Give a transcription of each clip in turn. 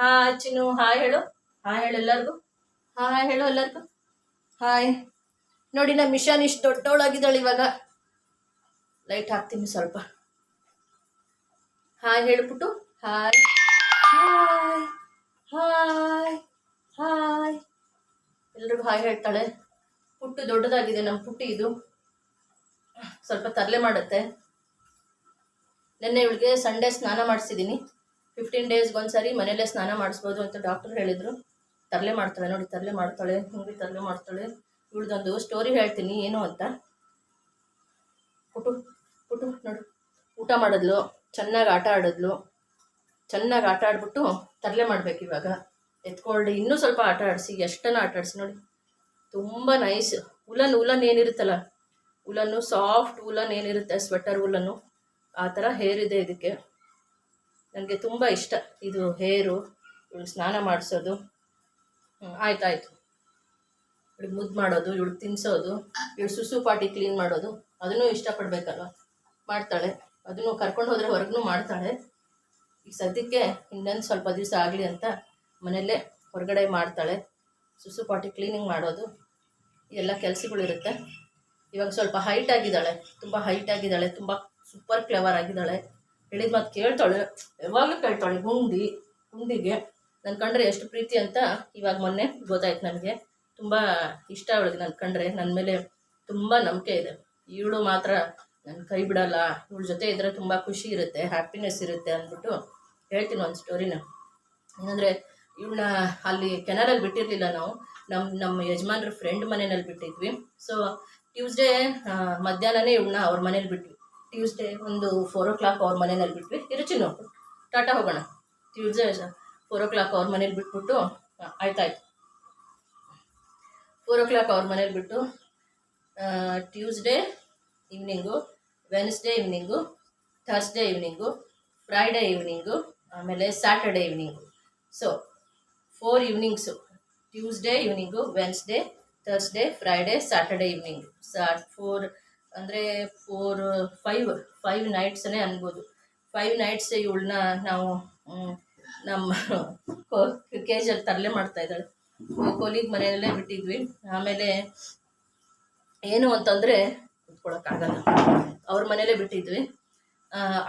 Hi Chinnu, hi ಹೇಳು. Hi ಹೇಳು ಎಲ್ಲರಿಗೂ. ಹಾಯ್ ಹೇಳು ಎಲ್ಲರಿಗೂ. ಹಾಯ್. ನೋಡಿ ನಮ್ಮ ಮಿಷನ್ ಇಷ್ಟು ದೊಡ್ಡವಳಾಗಿದ್ದಾಳೆ ಇವಾಗ. ಲೈಟ್ ಹಾಕ್ತೀನಿ ಸ್ವಲ್ಪ. ಹಾಯ್ ಹೇಳ್ಬಿಟ್ಟು ಹಾಯ್. ಹಾಯ್. ಹಾಯ್. ಹಾಯ್. ಎಲ್ರಿಗೂ ಹಾಯ್ ಹೇಳ್ತಾಳೆ. ಪುಟ್ಟು ದೊಡ್ಡದಾಗಿದೆ ನಮ್ಮ ಪುಟ್ಟಿ ಇದು. ಸ್ವಲ್ಪ ತರಲೆ ಮಾಡುತ್ತೆ. ನಿನ್ನೆ ಇವಳಿಗೆ ಸಂಡೇ ಸ್ನಾನ ಮಾಡಿಸಿದ್ದೀನಿ ಫಿಫ್ಟೀನ್ ಡೇಸ್ಗೆ ಒಂದ್ಸರಿ ಮನೇಲೇ ಸ್ನಾನ ಮಾಡಿಸ್ಬೋದು ಅಂತ ಡಾಕ್ಟರ್ ಹೇಳಿದರು. ತರಲೆ ಮಾಡ್ತಾಳೆ ನೋಡಿ, ತರಲೆ ಮಾಡ್ತಾಳೆ, ಹಿಂಗೆ ತರಲೆ ಮಾಡ್ತಾಳೆ. ಇವಳ್ದೊಂದು ಸ್ಟೋರಿ ಹೇಳ್ತೀನಿ, ಏನು ಅಂತ. ಪುಟು ಪುಟು ನೋಡು. ಊಟ ಮಾಡಿದ್ಲು, ಚೆನ್ನಾಗಿ ಆಟ ಆಡಿದ್ಲು. ಚೆನ್ನಾಗಿ ಆಟ ಆಡ್ಬಿಟ್ಟು ತರಲೆ ಮಾಡ್ಬೇಕು ಇವಾಗ. ಎತ್ಕೊಳ್ಳಿ ಇನ್ನೂ ಸ್ವಲ್ಪ ಆಟ ಆಡಿಸಿ ಎಷ್ಟನ್ನ ಆಟ ಆಡಿಸಿ ನೋಡಿ. ತುಂಬ ನೈಸ್ ಉಲನ್ ಉಲನ್ ಏನಿರುತ್ತಲ್ಲ? ಉಲನ್ನು ಸಾಫ್ಟ್ ಉಲನ್ ಏನಿರುತ್ತೆ ಸ್ವೆಟರ್ ಉಲನ್ನು. ಆ ಥರ ಹೇರಿದೆ ಇದೆ ಇದಕ್ಕೆ. ನನಗೆ ತುಂಬ ಇಷ್ಟ ಇದು ಹೇರು, ಇವಳು ಸ್ನಾನ ಮಾಡಿಸೋದು. ಆಯ್ತು ಆಯಿತು. ಮುದ್ದು ಮಾಡೋದು, ಇವಳು ತಿನ್ನಿಸೋದು ಇವಳು ಸುಸು ಪಾಟಿ ಕ್ಲೀನ್ ಮಾಡೋದು, ಅದನ್ನು ಇಷ್ಟಪಡಬೇಕಲ್ವ? ಮಾಡ್ತಾಳೆ. ಅದನ್ನು ಕರ್ಕೊಂಡು ಹೋದರೆ ಹೊರಗೂ ಮಾಡ್ತಾಳೆ. ಈಗ ಸದ್ಯಕ್ಕೆ ಇನ್ನೊಂದು ಸ್ವಲ್ಪ ದಿವಸ ಆಗಲಿ ಅಂತ ಮನೆಯಲ್ಲೇ ಹೊರಗಡೆ ಮಾಡ್ತಾಳೆ. ಸುಸು ಪಾಟಿ ಕ್ಲೀನಿಂಗ್ ಮಾಡೋದು. ಎಲ್ಲ ಕೆಲಸಗಳಿರುತ್ತೆ ಇವಾಗ ಸ್ವಲ್ಪ ಹೈಟ್ ಆಗಿದ್ದಾಳೆ. ತುಂಬ ಹೈಟ್ ಆಗಿದ್ದಾಳೆ. ತುಂಬ ಸೂಪರ್ ಕ್ಲೆವರ್ ಆಗಿದ್ದಾಳೆ. ಹೇಳಿದ ಮಾತು ಕೇಳ್ತಾಳೆ, ಯಾವಾಗಲೂ ಕೇಳ್ತಾಳೆ, ಗುಂಡಿ, ಗುಂಡಿಗೆ ನನ್ನ ಕಂಡ್ರೆ ಎಷ್ಟು ಪ್ರೀತಿ ಅಂತ ಇವಾಗ ಮೊನ್ನೆ ಗೊತ್ತಾಯ್ತು ನನಗೆ. ತುಂಬ ಇಷ್ಟ ಅವಳಿಗೆ ನನ್ನ ಕಂಡ್ರೆ ನನ್ನ ಮೇಲೆ ತುಂಬ ನಂಬಿಕೆ ಇದೆ. ಇವಳು ಮಾತ್ರ ನನ್ನ ಕೈ ಬಿಡಲ್ಲ, ಇವಳ ಜೊತೆ ಇದ್ದರೆ ತುಂಬ ಖುಷಿ ಇರುತ್ತೆ ಹ್ಯಾಪಿನೆಸ್ ಇರುತ್ತೆ ಅಂದ್ಬಿಟ್ಟು ಹೇಳ್ತೀನಿ ಒಂದು ಸ್ಟೋರಿನ ಏನಂದರೆ ಇವಳನ್ನ ಅಲ್ಲಿ ಕೆನರಲ್ಲಿ ಬಿಟ್ಟಿರಲಿಲ್ಲ ನಾವು. ನಮ್ಮ ನಮ್ಮ ಯಜಮಾನ್ರ ಫ್ರೆಂಡ್ ಮನೆಯಲ್ಲಿ ಬಿಟ್ಟಿದ್ವಿ. ಸೊ ಟ್ಯೂಸ್ಡೇ ಮಧ್ಯಾಹ್ನನೇ ಇವಳನ್ನ ಅವ್ರ ಮನೇಲಿ ಬಿಟ್ವಿ. ಟ್ಯೂಸ್ಡೇ ಒಂದು ಫೋರ್ ಓ ಕ್ಲಾಕ್ ಅವ್ರ ಮನೇಲಿ ಬಿಟ್ವಿ. ಇರುಚಿನು ಟಾಟಾ ಹೋಗೋಣ. ಟ್ಯೂಸ್ಡೇ ಫೋರ್ ಓ ಕ್ಲಾಕ್ ಅವ್ರ ಮನೇಲಿ ಬಿಟ್ಬಿಟ್ಟು ಆಯ್ತಾಯ್ತು. ಫೋರ್ ಓ ಕ್ಲಾಕ್ ಅವ್ರ ಮನೇಲಿ ಬಿಟ್ಟು Tuesday evening Wednesday evening Thursday evening Friday evening ಆಮೇಲೆ Saturday evening so four evenings Tuesday evening Wednesday Thursday Friday Saturday evening so four ಅಂದರೆ ಫೋರ್ ಫೈವ್ ಫೈವ್ ನೈಟ್ಸನ್ನೇ ಅನ್ಬೋದು. ಫೈವ್ ನೈಟ್ಸ್ ಇವಳನ್ನ ನಾವು ನಮ್ಮ ಕೇಜಲ್ಲಿ ತರಲೆ ಮಾಡ್ತಾ ಇದ್ದಾಳೆ. ಕೊಲಿಗ್ ಮನೆಯಲ್ಲೇ ಬಿಟ್ಟಿದ್ವಿ. ಆಮೇಲೆ ಏನು ಅಂತಂದರೆ ಕುತ್ಕೊಳಕ್ಕಾಗಲ್ಲ. ಅವ್ರ ಮನೇಲೇ ಬಿಟ್ಟಿದ್ವಿ.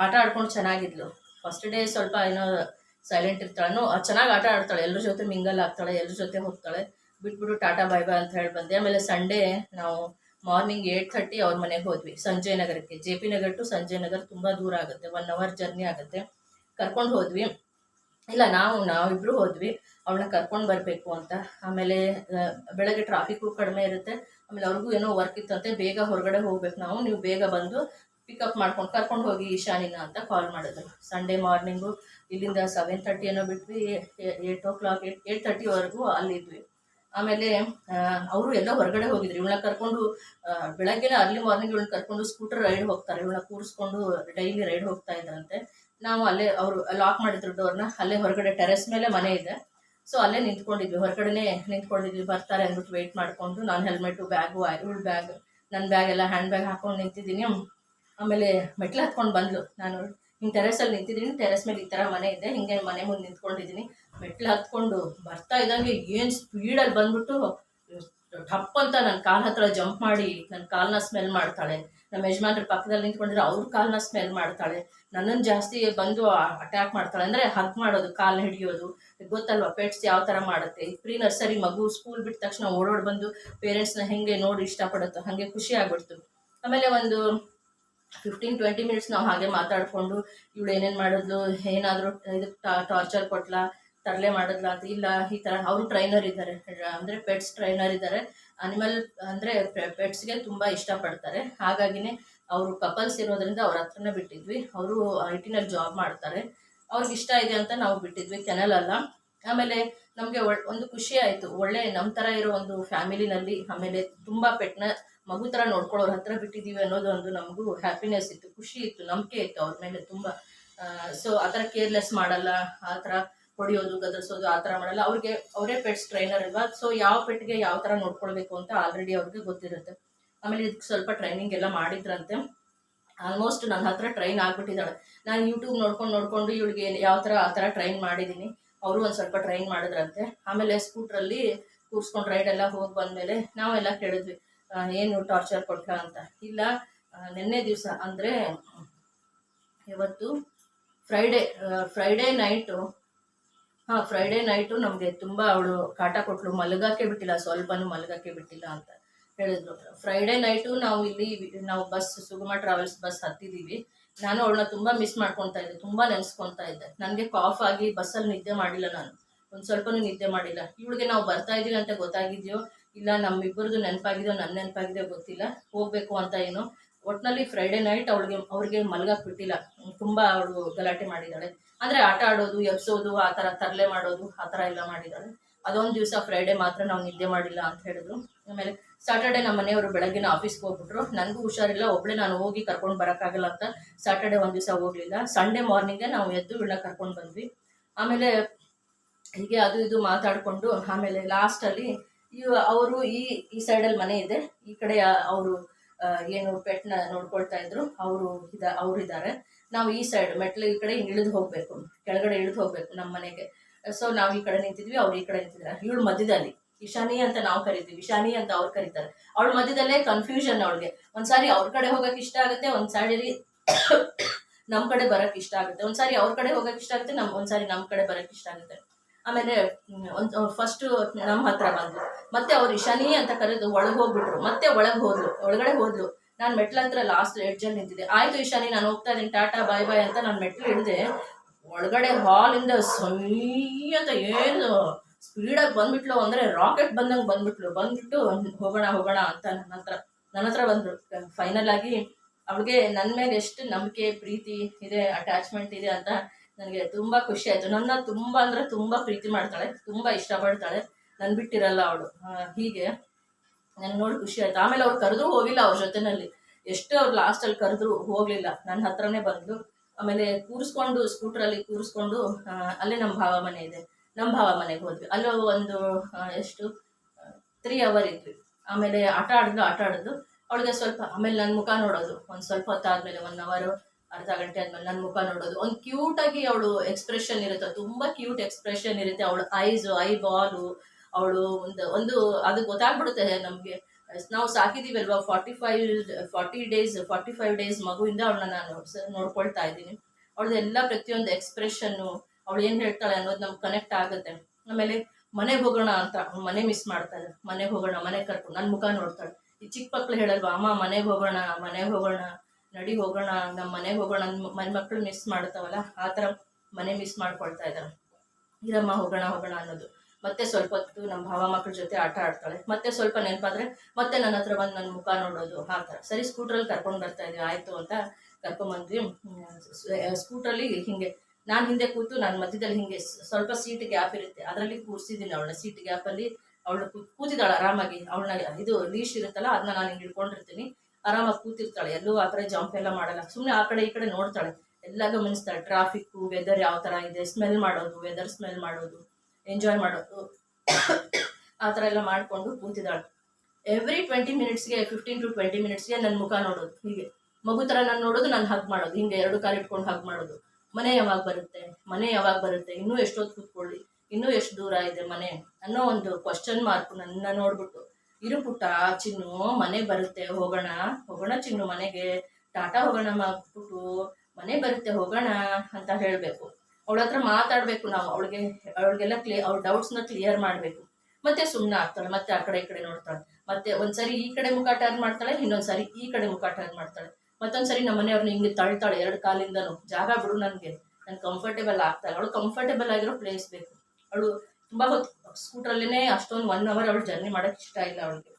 ಆಟ ಆಡ್ಕೊಂಡು ಚೆನ್ನಾಗಿದ್ಲು. ಫಸ್ಟ್ ಡೇ ಸ್ವಲ್ಪ ಏನೋ ಸೈಲೆಂಟ್ ಇರ್ತಾಳೋ ಚೆನ್ನಾಗಿ ಆಟ ಆಡ್ತಾಳೆ. ಎಲ್ಲರ ಜೊತೆ ಮಿಂಗಲ್ ಆಗ್ತಾಳೆ, ಎಲ್ಲರ ಜೊತೆ ಹೋಗ್ತಾಳೆ. ಬಿಟ್ಬಿಟ್ಟು ಟಾಟಾ ಬಾಯ್ ಬಾಯ್ ಅಂತ ಹೇಳಿ ಬಂದೆ ಆಮೇಲೆ ಸಂಡೇ ನಾವು ಮಾರ್ನಿಂಗ್ ಏಯ್ಟ್ ಥರ್ಟಿ ಅವ್ರ ಮನೆಗೆ ಹೋದ್ವಿ. ಸಂಜಯ್ ನಗರಕ್ಕೆ. J P Nagar to Sanjay Nagar ತುಂಬ ದೂರ ಆಗುತ್ತೆ. ಒನ್ ಅವರ್ ಜರ್ನಿ ಆಗುತ್ತೆ. ಕರ್ಕೊಂಡು ಹೋದ್ವಿ. ಇಲ್ಲ, ನಾವು, ನಾವಿಬ್ರು ಹೋದ್ವಿ. ಅವಳನ್ನ ಕರ್ಕೊಂಡು ಬರಬೇಕು ಅಂತ. ಆಮೇಲೆ ಬೆಳಗ್ಗೆ ಟ್ರಾಫಿಕ್ಕು ಕಡಿಮೆ ಇರುತ್ತೆ. ಆಮೇಲೆ ಅವ್ರಿಗೂ ಏನೋ ವರ್ಕ್ ಇತ್ತಂತೆ ಬೇಗ ಹೊರಗಡೆ ಹೋಗ್ಬೇಕು ನಾವು. ನೀವು ಬೇಗ ಬಂದು ಪಿಕಪ್ ಮಾಡ್ಕೊಂಡು ಕರ್ಕೊಂಡು ಹೋಗಿ ಈಶಾನಿನ ಅಂತ ಕಾಲ್ ಮಾಡಿದ್ರು. ಸಂಡೇ ಮಾರ್ನಿಂಗು ಇಲ್ಲಿಂದ ಸೆವೆನ್ ತರ್ಟಿ ಏನೋ ಬಿಟ್ವಿ. Eight o'clock eight eight ತರ್ಟಿವರೆಗೂ ಅಲ್ಲಿದ್ವಿ. ಆಮೇಲೆ ಅವರು ಎಲ್ಲ ಹೊರಗಡೆ ಹೋಗಿದ್ರು. ಇವಳನ್ನ ಕರ್ಕೊಂಡು ಬೆಳಗ್ಗೆ ಅರ್ಲಿ ಮಾರ್ನಿಂಗ್ ಇವಳನ್ನ ಕರ್ಕೊಂಡು ಸ್ಕೂಟರ್ ರೈಡ್ ಹೋಗ್ತಾರೆ. ಇವಳನ್ನ ಕೂರಿಸ್ಕೊಂಡು ಡೈಲಿ ರೈಡ್ ಹೋಗ್ತಾ ಇದ್ರಂತೆ. ನಾವು ಅಲ್ಲೇ, ಅವರು ಲಾಕ್ ಮಾಡಿದ್ರು ಡೋರ್ನ ಅಲ್ಲೇ ಹೊರಗಡೆ ಟೆರೆಸ್ ಮೇಲೆ ಮನೆ ಇದೆ. ಸೊ ಅಲ್ಲೇ ನಿಂತ್ಕೊಂಡಿದ್ವಿ. ಹೊರಗಡೆನೇ ನಿಂತ್ಕೊಂಡಿದ್ವಿ. ಬರ್ತಾರೆ ಅಂದ್ಬಿಟ್ಟು ವೆಯ್ಟ್ ಮಾಡಿಕೊಂಡು ನಾನು ಹೆಲ್ಮೆಟು ಬ್ಯಾಗು ಇವಳ ಬ್ಯಾಗ್ ನನ್ನ ಬ್ಯಾಗ್ ಎಲ್ಲ ಹ್ಯಾಂಡ್ ಬ್ಯಾಗ್ ಹಾಕೊಂಡು ನಿಂತಿದ್ದೀನಿ. ಆಮೇಲೆ ಮೆಟ್ಲು ಹತ್ಕೊಂಡು ಬಂದ್ಲು. ನಾನು, ಹಿಂಗೆ ಟೆರೆಸಲ್ಲಿ ನಿಂತಿದ್ದೀನಿ. ಟೆರೆಸ್ ಮೇಲೆ ಈ ಥರ ಮನೆ ಇದೆ. ಹಿಂಗೆ ಮನೆ ಮುಂದೆ ನಿಂತ್ಕೊಂಡಿದ್ದೀನಿ. ಮೆಟ್ಲು ಹತ್ಕೊಂಡು ಬರ್ತಾ ಇದ್ದಂಗೆ ಏನು ಸ್ಪೀಡಲ್ಲಿ ಬಂದ್ಬಿಟ್ಟು ಟಪ್ ಅಂತ ನನ್ನ ಕಾಲ್ ಹತ್ರ ಜಂಪ್ ಮಾಡಿ ನನ್ನ ಕಾಲನ್ನ ಸ್ಮೆಲ್ ಮಾಡ್ತಾಳೆ. ನಮ್ಮ ಯಜಮಾನ್ರ ಪಕ್ಕದಲ್ಲಿ ನಿಂತ್ಕೊಂಡಿದ್ರೆ ಅವ್ರ ಕಾಲನ್ನ ಸ್ಮೆಲ್ ಮಾಡ್ತಾಳೆ. ನನ್ನನ್ನು ಜಾಸ್ತಿ ಬಂದು ಅಟ್ಯಾಕ್ ಮಾಡ್ತಾಳೆ. ಅಂದರೆ ಹಗ್ ಮಾಡೋದು, ಕಾಲು ಹಿಡಿಯೋದು. ಗೊತ್ತಲ್ವಾ ಪೆಟ್ಸ್ ಯಾವ ಥರ ಮಾಡುತ್ತೆ? ಪ್ರೀ ನರ್ಸರಿ ಮಗು ಸ್ಕೂಲ್ ಬಿಟ್ಟ ತಕ್ಷಣ ಓಡೋಡ್ ಬಂದು ಪೇರೆಂಟ್ಸ್ನ ಹೆಂಗೆ ನೋಡಿ ಇಷ್ಟಪಡುತ್ತೋ, ಹಾಗೆ ಖುಷಿ ಆಗ್ಬಿಡ್ತು. ಆಮೇಲೆ ಒಂದು ಫಿಫ್ಟೀನ್ ಟ್ವೆಂಟಿ ಮಿನಿಟ್ಸ್ ನಾವು ಹಾಗೆ ಮಾತಾಡಿಕೊಂಡು, ಇವಳು ಏನೇನು ಮಾಡಿದ್ಲು, ಏನಾದರೂ ಇದಕ್ಕೆ ಟಾರ್ಚರ್ ಕೊಟ್ಲಾ? ತರಲೆ ಮಾಡಿದ್ಲ ಅಂತ ಇಲ್ಲ ಈ ಥರ ಅವರು ಟ್ರೈನರ್ ಇದ್ದಾರೆ ಅಂದರೆ ಪೆಟ್ಸ್ ಟ್ರೈನರ್ ಇದ್ದಾರೆ ಅನಿಮಲ್ ಅಂದರೆ ಪೆಟ್ಸ್ಗೆ ತುಂಬ ಇಷ್ಟಪಡ್ತಾರೆ. ಹಾಗಾಗಿನೇ ಅವರು ಕಪಲ್ಸ್ ಇರೋದ್ರಿಂದ ಅವ್ರ ಹತ್ರನೇ ಬಿಟ್ಟಿದ್ವಿ. ಅವರು ಐ ಟಿನಲ್ಲಿ ಜಾಬ್ ಮಾಡ್ತಾರೆ. ಅವ್ರಿಗೆ ಇಷ್ಟ ಇದೆ ಅಂತ ನಾವು ಬಿಟ್ಟಿದ್ವಿ, ಕೆನಲ್ ಅಲ್ಲ. ಆಮೇಲೆ ನಮಗೆ ಒಂದು ಖುಷಿ ಆಯಿತು. ಒಳ್ಳೆ ನಮ್ಮ ಥರ ಇರೋ ಒಂದು ಫ್ಯಾಮಿಲಿನಲ್ಲಿ ಆಮೇಲೆ ತುಂಬ ಪೆಟ್ನ ಮಗು ಥರ ನೋಡ್ಕೊಳ್ಳೋರ ಹತ್ರ ಬಿಟ್ಟಿದ್ದೀವಿ ಅನ್ನೋದು ಒಂದು ನಮಗೂ ಹ್ಯಾಪಿನೆಸ್ ಇತ್ತು, ಖುಷಿ ಇತ್ತು, ನಂಬಿಕೆ ಇತ್ತು ಅವ್ರ ಮೇಲೆ ತುಂಬ. ಸೊ ಆ ಥರ ಕೇರ್ಲೆಸ್ ಮಾಡಲ್ಲ, ಆ ಥರ ಹೊಡೆಯೋದು, ಗದರ್ಸೋದು ಆ ಥರ ಮಾಡಲ್ಲ. ಅವ್ರಿಗೆ ಅವರೇ ಪೆಟ್ಸ್ ಟ್ರೈನರ್ ಅಲ್ವಾ? ಸೊ ಯಾವ ಪೆಟ್ಗೆ ಯಾವ ಥರ ನೋಡ್ಕೊಳ್ಬೇಕು ಅಂತ ಆಲ್ರೆಡಿ ಅವ್ರಿಗೆ ಗೊತ್ತಿರುತ್ತೆ. ಆಮೇಲೆ ಇದಕ್ಕೆ ಸ್ವಲ್ಪ ಟ್ರೈನಿಂಗ್ ಎಲ್ಲ ಮಾಡಿದ್ರಂತೆ. ಆಲ್ಮೋಸ್ಟ್ ನನ್ನ ಹತ್ರ ಟ್ರೈನ್ ಆಗ್ಬಿಟ್ಟಿದ್ದಾಳೆ. ನಾನು ಯೂಟ್ಯೂಬ್ ನೋಡ್ಕೊಂಡು ನೋಡ್ಕೊಂಡು ಇವಳಿಗೆ ಯಾವ ಥರ, ಆ ಥರ ಟ್ರೈನ್ ಮಾಡಿದ್ದೀನಿ. ಅವರು ಒಂದು ಸ್ವಲ್ಪ ಟ್ರೈನ್ ಮಾಡಿದ್ರಂತೆ. ಆಮೇಲೆ ಸ್ಕೂಟ್ರಲ್ಲಿ ಕೂರ್ಸ್ಕೊಂಡು ರೈಡ್ ಎಲ್ಲ ಹೋಗಿ ಬಂದಮೇಲೆ ನಾವೆಲ್ಲ ಕೇಳಿದ್ವಿ ಏನು ಟಾರ್ಚರ್ ಕೊಟ್ಟ ಅಂತ? ಇಲ್ಲ ನಿನ್ನೆ ದಿವಸ ಅಂದರೆ ಇವತ್ತು ಫ್ರೈಡೇ ಫ್ರೈಡೇ ನೈಟು ಹಾಂ ಫ್ರೈಡೇ ನೈಟು ನಮಗೆ ತುಂಬಾ ಅವಳು ಕಾಟ ಕೊಟ್ಲು. ಮಲಗಕ್ಕೆ ಬಿಟ್ಟಿಲ್ಲ, ಸ್ವಲ್ಪನೂ ಮಲಗಕ್ಕೆ ಬಿಟ್ಟಿಲ್ಲ ಅಂತ ಹೇಳಿದ್ರು. ಫ್ರೈಡೇ ನೈಟು ನಾವು ಇಲ್ಲಿ ನಾವು ಬಸ್ ಸುಗಮ ಟ್ರಾವೆಲ್ಸ್ ಬಸ್ ಹತ್ತಿದ್ದೀವಿ ನಾನು ಅವಳನ್ನ ತುಂಬಾ ಮಿಸ್ ಮಾಡ್ಕೊತಾ ಇದ್ದೆ, ತುಂಬಾ ನೆನೆಸ್ಕೊತಾ ಇದ್ದೆ. ನನಗೆ ಕಾಫ್ ಆಗಿ ಬಸ್ಸಲ್ಲಿ ನಿದ್ದೆ ಮಾಡಿಲ್ಲ ನಾನು. ಒಂದು ಸ್ವಲ್ಪನೂ ನಿದ್ದೆ ಮಾಡಿಲ್ಲ. ಇವಳಿಗೆ ನಾವು ಬರ್ತಾ ಇದ್ದೀವಿ ಅಂತ ಗೊತ್ತಾಗಿದೆಯೋ, ಇಲ್ಲ ನಮ್ಮಿಬ್ಬರದು ನೆನಪಾಗಿದೆಯೋ ನನ್ನ ನೆನಪಾಗಿದೆಯೋ ಗೊತ್ತಿಲ್ಲ. ಹೋಗಬೇಕು ಅಂತ ಏನು ಒಟ್ಟಿನಲ್ಲಿ ಫ್ರೈಡೇ ನೈಟ್ ಅವಳಿಗೆ ಅವ್ರಿಗೆ ಮಲ್ಗಕ್ಕೆ ಬಿಟ್ಟಿಲ್ಲ. ತುಂಬ ಅವಳು ಗಲಾಟೆ ಮಾಡಿದ್ದಾಳೆ ಅಂದರೆ ಆಟ ಆಡೋದು, ಎಬ್ಸೋದು, ಆ ಥರ ತರಲೆ ಮಾಡೋದು, ಆ ಥರ ಎಲ್ಲ ಮಾಡಿದ್ದಾಳೆ ಅದೊಂದು ದಿವಸ ಫ್ರೈಡೇ ಮಾತ್ರ ನಾವು ನಿದ್ದೆ ಮಾಡಿಲ್ಲ ಅಂತ ಹೇಳಿದ್ರು. ಆಮೇಲೆ ಸಾಟರ್ಡೆ ನಮ್ಮ ಮನೆಯವರು ಬೆಳಗ್ಗಿನ ಆಫೀಸ್ಗೆ ಹೋಗ್ಬಿಟ್ರು. ನನಗೂ ಹುಷಾರಿಲ್ಲ ಒಬ್ಬಳೇ ನಾನು ಹೋಗಿ ಕರ್ಕೊಂಡು ಬರೋಕ್ಕಾಗಲ್ಲ ಅಂತ ಸಾಟರ್ಡೆ ಒಂದು ದಿವಸ ಹೋಗಲಿಲ್ಲ. ಸಂಡೇ ಮಾರ್ನಿಂಗೇ ನಾವು ಎದ್ದು ಇಳ್ಳ ಕರ್ಕೊಂಡು ಬಂದ್ವಿ. ಆಮೇಲೆ ಹೀಗೆ ಅದು ಇದು ಮಾತಾಡಿಕೊಂಡು ಆಮೇಲೆ ಲಾಸ್ಟಲ್ಲಿ ಇವ್ ಅವರು ಈ ಈ ಸೈಡಲ್ಲಿ ಮನೆ ಇದೆ. ಈ ಕಡೆ ಅವರು ಏನು ಪೆಟ್ನ ನೋಡ್ಕೊಳ್ತಾ ಇದ್ರು, ಅವರು ಇದ, ಅವರಿದ್ದಾರೆ. ನಾವು ಈ ಸೈಡ್ ಮೆಟ್ಲು ಈ ಕಡೆ ಇಳಿದು ಹೋಗಬೇಕು, ಕೆಳಗಡೆ ಇಳಿದು ಹೋಗಬೇಕು ನಮ್ಮ ಮನೆಗೆ. ಸೊ ನಾವು ಈ ಕಡೆ ನಿಂತಿದ್ವಿ, ಅವ್ರು ಈ ಕಡೆ ನಿಂತಿದ್ದಾರೆ. ಇವಳು ಮಧ್ಯದಲ್ಲಿ, ಇಶಾನಿ ಅಂತ ನಾವು ಕರಿತೀವಿ, ಇಶಾನಿ ಅಂತ ಅವ್ರು ಕರೀತಾರೆ. ಅವಳು ಮಧ್ಯದಲ್ಲೇ ಕನ್ಫ್ಯೂಷನ್ ಅವಳಿಗೆ. ಒಂದ್ಸಾರಿ ಅವ್ರ ಕಡೆ ಹೋಗಕ್ಕೆ ಇಷ್ಟ ಆಗುತ್ತೆ ಒಂದ್ಸಾರಿ ನಮ್ಮ ಕಡೆ ಬರಕ್ ಇಷ್ಟ ಆಗುತ್ತೆ. ಒಂದ್ಸಾರಿ ಅವ್ರ ಕಡೆ ಹೋಗಕ್ ಇಷ್ಟ ಆಗುತ್ತೆ, ನಮ್, ಒಂದ್ಸಾರಿ ನಮ್ಮ ಕಡೆ ಬರಕ್ ಇಷ್ಟ ಆಗುತ್ತೆ. ಆಮೇಲೆ ಒಂದು ಫಸ್ಟು ನಮ್ಮ ಹತ್ರ ಬಂದರು ಮತ್ತೆ ಅವ್ರು ಇಶಾನಿ ಅಂತ ಕರೆದು ಒಳಗೆ ಹೋಗ್ಬಿಟ್ರು. ಮತ್ತೆ ಒಳಗೆ ಹೋದ್ಲು, ಒಳಗಡೆ ಹೋದ್ಲು. ನಾನು ಮೆಟ್ಲ ಹತ್ರ ಲಾಸ್ಟ್ ಎಡ್ಜಲ್ಲಿ ನಿಂತಿದ್ದೆ. ಆಯ್ತು ಇಶಾನಿ ನಾನು ಹೋಗ್ತಾ ಇದ್ದೀನಿ. ಟಾಟಾ ಬಾಯ್ ಬಾಯ್ ಅಂತ ನಾನು ಮೆಟ್ಲು ಇಳಿದೆ ಒಳಗಡೆ ಹಾಲಿಂದ ಅಂತ ಏನು ಸ್ಪೀಡಾಗಿ ಬಂದ್ಬಿಟ್ಲು. ಅಂದ್ರೆ ರಾಕೆಟ್ ಬಂದಂಗೆ ಬಂದ್ಬಿಟ್ಲು. ಬಂದ್ಬಿಟ್ಟು, ಹೋಗೋಣ ಹೋಗೋಣ ಅಂತ ನನ್ನ ಹತ್ರ ನನ್ನ ಹತ್ರ ಬಂದರು. ಫೈನಲ್ ಆಗಿ ಅವಳಿಗೆ ನನ್ನ ಮೇಲೆ ಎಷ್ಟು ನಂಬಿಕೆ, ಪ್ರೀತಿ ಇದೆ ಅಟ್ಯಾಚ್ಮೆಂಟ್ ಇದೆ ಅಂತ ನನಗೆ ತುಂಬ ಖುಷಿ ಆಯಿತು. ನನ್ನ ತುಂಬ ಅಂದರೆ ತುಂಬ ಪ್ರೀತಿ ಮಾಡ್ತಾಳೆ, ತುಂಬ ಇಷ್ಟಪಡ್ತಾಳೆ. ನನ್ನ ಬಿಟ್ಟಿರಲ್ಲ ಅವಳು. ಹೀಗೆ ನನ್ಗೆ ನೋಡಿ ಖುಷಿ ಆಯಿತು. ಆಮೇಲೆ ಅವ್ರು ಕರೆದ್ರು ಹೋಗಿಲ್ಲ ಅವ್ರ ಜೊತೆನಲ್ಲಿ. ಎಷ್ಟು ಅವ್ರು ಲಾಸ್ಟಲ್ಲಿ ಕರೆದ್ರು ಹೋಗಲಿಲ್ಲ. ನನ್ನ ಹತ್ರನೇ ಬಂದು, ಆಮೇಲೆ ಕೂರಿಸ್ಕೊಂಡು ಸ್ಕೂಟ್ರಲ್ಲಿ ಕೂರಿಸ್ಕೊಂಡು ಅಲ್ಲೇ ನಮ್ಮ ಭಾವ ಮನೆ ಇದೆ. ನಮ್ಮ ಭಾವ ಮನೆಗೆ ಹೋದ್ವಿ. ಅಲ್ಲೂ ಒಂದು ಎಷ್ಟು ತ್ರೀ ಅವರ್ ಇದ್ವಿ. ಆಮೇಲೆ ಆಟ ಆಡಿದ್ಲು ಆಟ ಆಡಿದ್ಲು. ಅವಳಿಗೆ ಸ್ವಲ್ಪ, ಆಮೇಲೆ ನನ್ನ ಮುಖ ನೋಡೋದು. ಒಂದು ಸ್ವಲ್ಪ ಹೊತ್ತಾದಮೇಲೆ ಒನ್ ಅವರು ಅರ್ಧ ಗಂಟೆ ಆದ್ಮೇಲೆ ನನ್ನ ಮುಖ ನೋಡೋದು. ಒಂದು ಆಗಿ ಅವಳು ಎಕ್ಸ್ಪ್ರೆಷನ್ ಇರುತ್ತೆ. ತುಂಬಾ ಕ್ಯೂಟ್ ಎಕ್ಸ್ಪ್ರೆಷನ್ ಇರುತ್ತೆ. ಅವಳು ಐಸ್ ಐ ಬಾಲು ಅವಳು ಒಂದು ಒಂದು ಅದು ಗೊತ್ತಾಗ್ಬಿಡುತ್ತೆ ನಮಗೆ. ನಾವು ಸಾಕಿದೀವಲ್ವಾ? Forty five forty days forty five days ಮಗುವಿಂದ ಅವಳನ್ನ ನಾನು ನೋಡ್ಕೊಳ್ತಾ ಇದ್ದೀನಿ. ಅವಳದ್ದು ಎಲ್ಲ ಪ್ರತಿಯೊಂದು ಎಕ್ಸ್ಪ್ರೆಷನ್ನು ಅವಳು ಏನು ಹೇಳ್ತಾಳೆ ಅನ್ನೋದು ನಮ್ಗೆ ಕನೆಕ್ಟ್ ಆಗುತ್ತೆ. ಆಮೇಲೆ ಮನೆ ಹೋಗೋಣ ಅಂತ ಮನೆ ಮಿಸ್ ಮಾಡ್ತಾಳೆ ಮನೆಗೆ ಹೋಗೋಣ ಮನೆ ಕರ್ಕೊಂಡು ನನ್ನ ಮುಖ ನೋಡ್ತಾಳೆ. ಈ ಚಿಕ್ಕ ಮಕ್ಳು ಹೇಳಲ್ವಾ, ಅಮ್ಮ ಮನೆಗೆ ಹೋಗೋಣ ಮನೆಗೆ ಹೋಗೋಣ. ನಡಿ ಹೋಗೋಣ ನಮ್ಮ ಮನೆಗೆ ಹೋಗೋಣ ಮನೆ ಮಕ್ಕಳು ಮಿಸ್ ಮಾಡ್ತಾವಲ್ಲ ಆ ಥರ ಮನೆ ಮಿಸ್ ಮಾಡ್ಕೊಳ್ತಾ ಇದ್ದಾರೆ ಇರಮ್ಮ, ಹೋಗೋಣ ಹೋಗೋಣ ಅನ್ನೋದು. ಮತ್ತೆ ಸ್ವಲ್ಪ ಹೊತ್ತು ನಮ್ಮ ಭಾವ ಮಕ್ಕಳ ಜೊತೆ ಆಟ ಆಡ್ತಾಳೆ. ಮತ್ತೆ ಸ್ವಲ್ಪ ನೆನಪಾದ್ರೆ ಮತ್ತೆ ನನ್ನ ಹತ್ರ ಬಂದು ನನ್ನ ಮುಖ ನೋಡೋದು, ಆ ಥರ. ಸರಿ ಸ್ಕೂಟ್ರಲ್ಲಿ ಕರ್ಕೊಂಡು ಬರ್ತಾ ಇದ್ವಿ ಆಯಿತು ಅಂತ ಕರ್ಕೊಂಬಂದ್ವಿ ಸ್ಕೂಟ್ರಲ್ಲಿ ಹಿಂಗೆ, ನಾನು ಹಿಂದೆ ಕೂತು ನಾನು ಮಧ್ಯದಲ್ಲಿ ಹಿಂಗೆ ಸ್ವಲ್ಪ ಸೀಟ್ ಗ್ಯಾಪ್ ಇರುತ್ತೆ. ಅದರಲ್ಲಿ ಕೂರಿಸಿದ್ದೀನಿ ಅವಳನ್ನ. ಸೀಟ್ ಗ್ಯಾಪಲ್ಲಿ ಅವಳು ಕೂತಿದ್ದಾಳೆ ಆರಾಮಾಗಿ. ಅವಳನ್ನ ಇದು ಲೀಶ್ ಇರುತ್ತಲ್ಲ ಅದನ್ನ ನಾನು ಹಿಂಗೆ ಹಿಡ್ಕೊಂಡಿರ್ತೀನಿ. ಆರಾಮಾಗಿ ಕೂತಿರ್ತಾಳೆ. ಎಲ್ಲೂ ಆ ಥರ ಜಂಪ್ ಎಲ್ಲ ಮಾಡಲ್ಲ. ಸುಮ್ಮನೆ ಆ ಕಡೆ ಈ ಕಡೆ ನೋಡ್ತಾಳೆ. ಎಲ್ಲ ಗಮನಿಸ್ತಾಳೆ. ಟ್ರಾಫಿಕ್ಕು ವೆದರ್ ಯಾವ ಥರ ಇದೆ? ಸ್ಮೆಲ್ ಮಾಡೋದು ವೆದರ್ ಸ್ಮೆಲ್ ಮಾಡೋದು ಎಂಜಾಯ್ ಮಾಡೋದು. ಆ ಥರ ಎಲ್ಲ ಮಾಡಿಕೊಂಡು ಕೂತಿದ್ದಾಳೆ. ಎವ್ರಿ ಟ್ವೆಂಟಿ ಮಿನಿಟ್ಸ್ಗೆ ಫಿಫ್ಟೀನ್ ಟು ಟ್ವೆಂಟಿ ಮಿನಿಟ್ಸ್ಗೆ ನನ್ನ ಮುಖ ನೋಡೋದು. ಹೀಗೆ. ಮಗು ಥರ ನಾನು ನೋಡೋದು, ನಾನು ಹಗ್ ಮಾಡೋದು. ಹಿಂಗೆ ಎರಡು ಕಾಲು ಇಟ್ಕೊಂಡು ಹಗ್ ಮಾಡೋದು. ಮನೆ ಯಾವಾಗ ಬರುತ್ತೆ? ಮನೆ ಯಾವಾಗ ಬರುತ್ತೆ? ಇನ್ನೂ ಎಷ್ಟೊತ್ತು ಕೂತ್ಕೊಳ್ಳಿ? ಇನ್ನೂ ಎಷ್ಟು ದೂರ ಇದೆ ಮನೆ? ಅನ್ನೋ ಒಂದು ಕ್ವಶನ್ ಮಾರ್ಕ್ ನನ್ನ ನೋಡ್ಬಿಟ್ಟು ಇರು ಪುಟ್ಟ, ಚಿನ್ನು, ಮನೆ ಬರುತ್ತೆ, ಹೋಗೋಣ. ಹೋಗೋಣ ಚಿನ್ನು ಮನೆಗೆ. ಟಾಟಾ ಹೋಗೋಣ ಮಾಡ್ಬಿಟ್ಟು ಮನೆ ಬರುತ್ತೆ, ಹೋಗೋಣ ಅಂತ ಹೇಳಬೇಕು. ಅವಳ ಹತ್ರ ಮಾತಾಡಬೇಕು ನಾವು. ಅವಳಿಗೆ, ಅವಳಿಗೆಲ್ಲ ಕ್ಲಿಯ ಅವ್ಳ ಡೌಟ್ಸ್ನ ಕ್ಲಿಯರ್ ಮಾಡಬೇಕು. ಮತ್ತೆ ಸುಮ್ಮನೆ ಆಗ್ತಾಳೆ. ಮತ್ತೆ ಆ ಕಡೆ ಈ ಕಡೆ ನೋಡ್ತಾಳೆ. ಮತ್ತೆ ಒಂದ್ಸರಿ ಈ ಕಡೆ ಮುಖ ಟರ್ನ್ ಮಾಡ್ತಾಳೆ, ಇನ್ನೊಂದ್ಸರಿ ಈ ಕಡೆ ಮುಖ ಟರ್ನ್ ಮಾಡ್ತಾಳೆ. ಮತ್ತೊಂದ್ಸರಿ ನಮ್ಮ ಮನೆಯವ್ರನ್ನ ಹಿಂಗೆ ತಳ್ತಾಳೆ, ಎರಡು ಕಾಲಿಂದನೂ. ಜಾಗ ಬಿಡು ನನಗೆ. ನಾನು ಕಂಫರ್ಟೇಬಲ್ ಆಗ್ತಾಳೆ. ಅವಳು ಕಂಫರ್ಟೇಬಲ್ ಆಗಿರೋ ಪ್ಲೇಸ್ ಬೇಕು. ಅವಳು ತುಂಬ ಹೊತ್ತು ಸ್ಕೂಟ್ರಲ್ಲೇ ಅಷ್ಟೊಂದು ಒನ್ ಅವರ್ ಅವಳು ಜರ್ನಿ ಮಾಡೋಕ್ಕೆ ಇಷ್ಟ ಇಲ್ಲ ಅವಳಿಗೆ.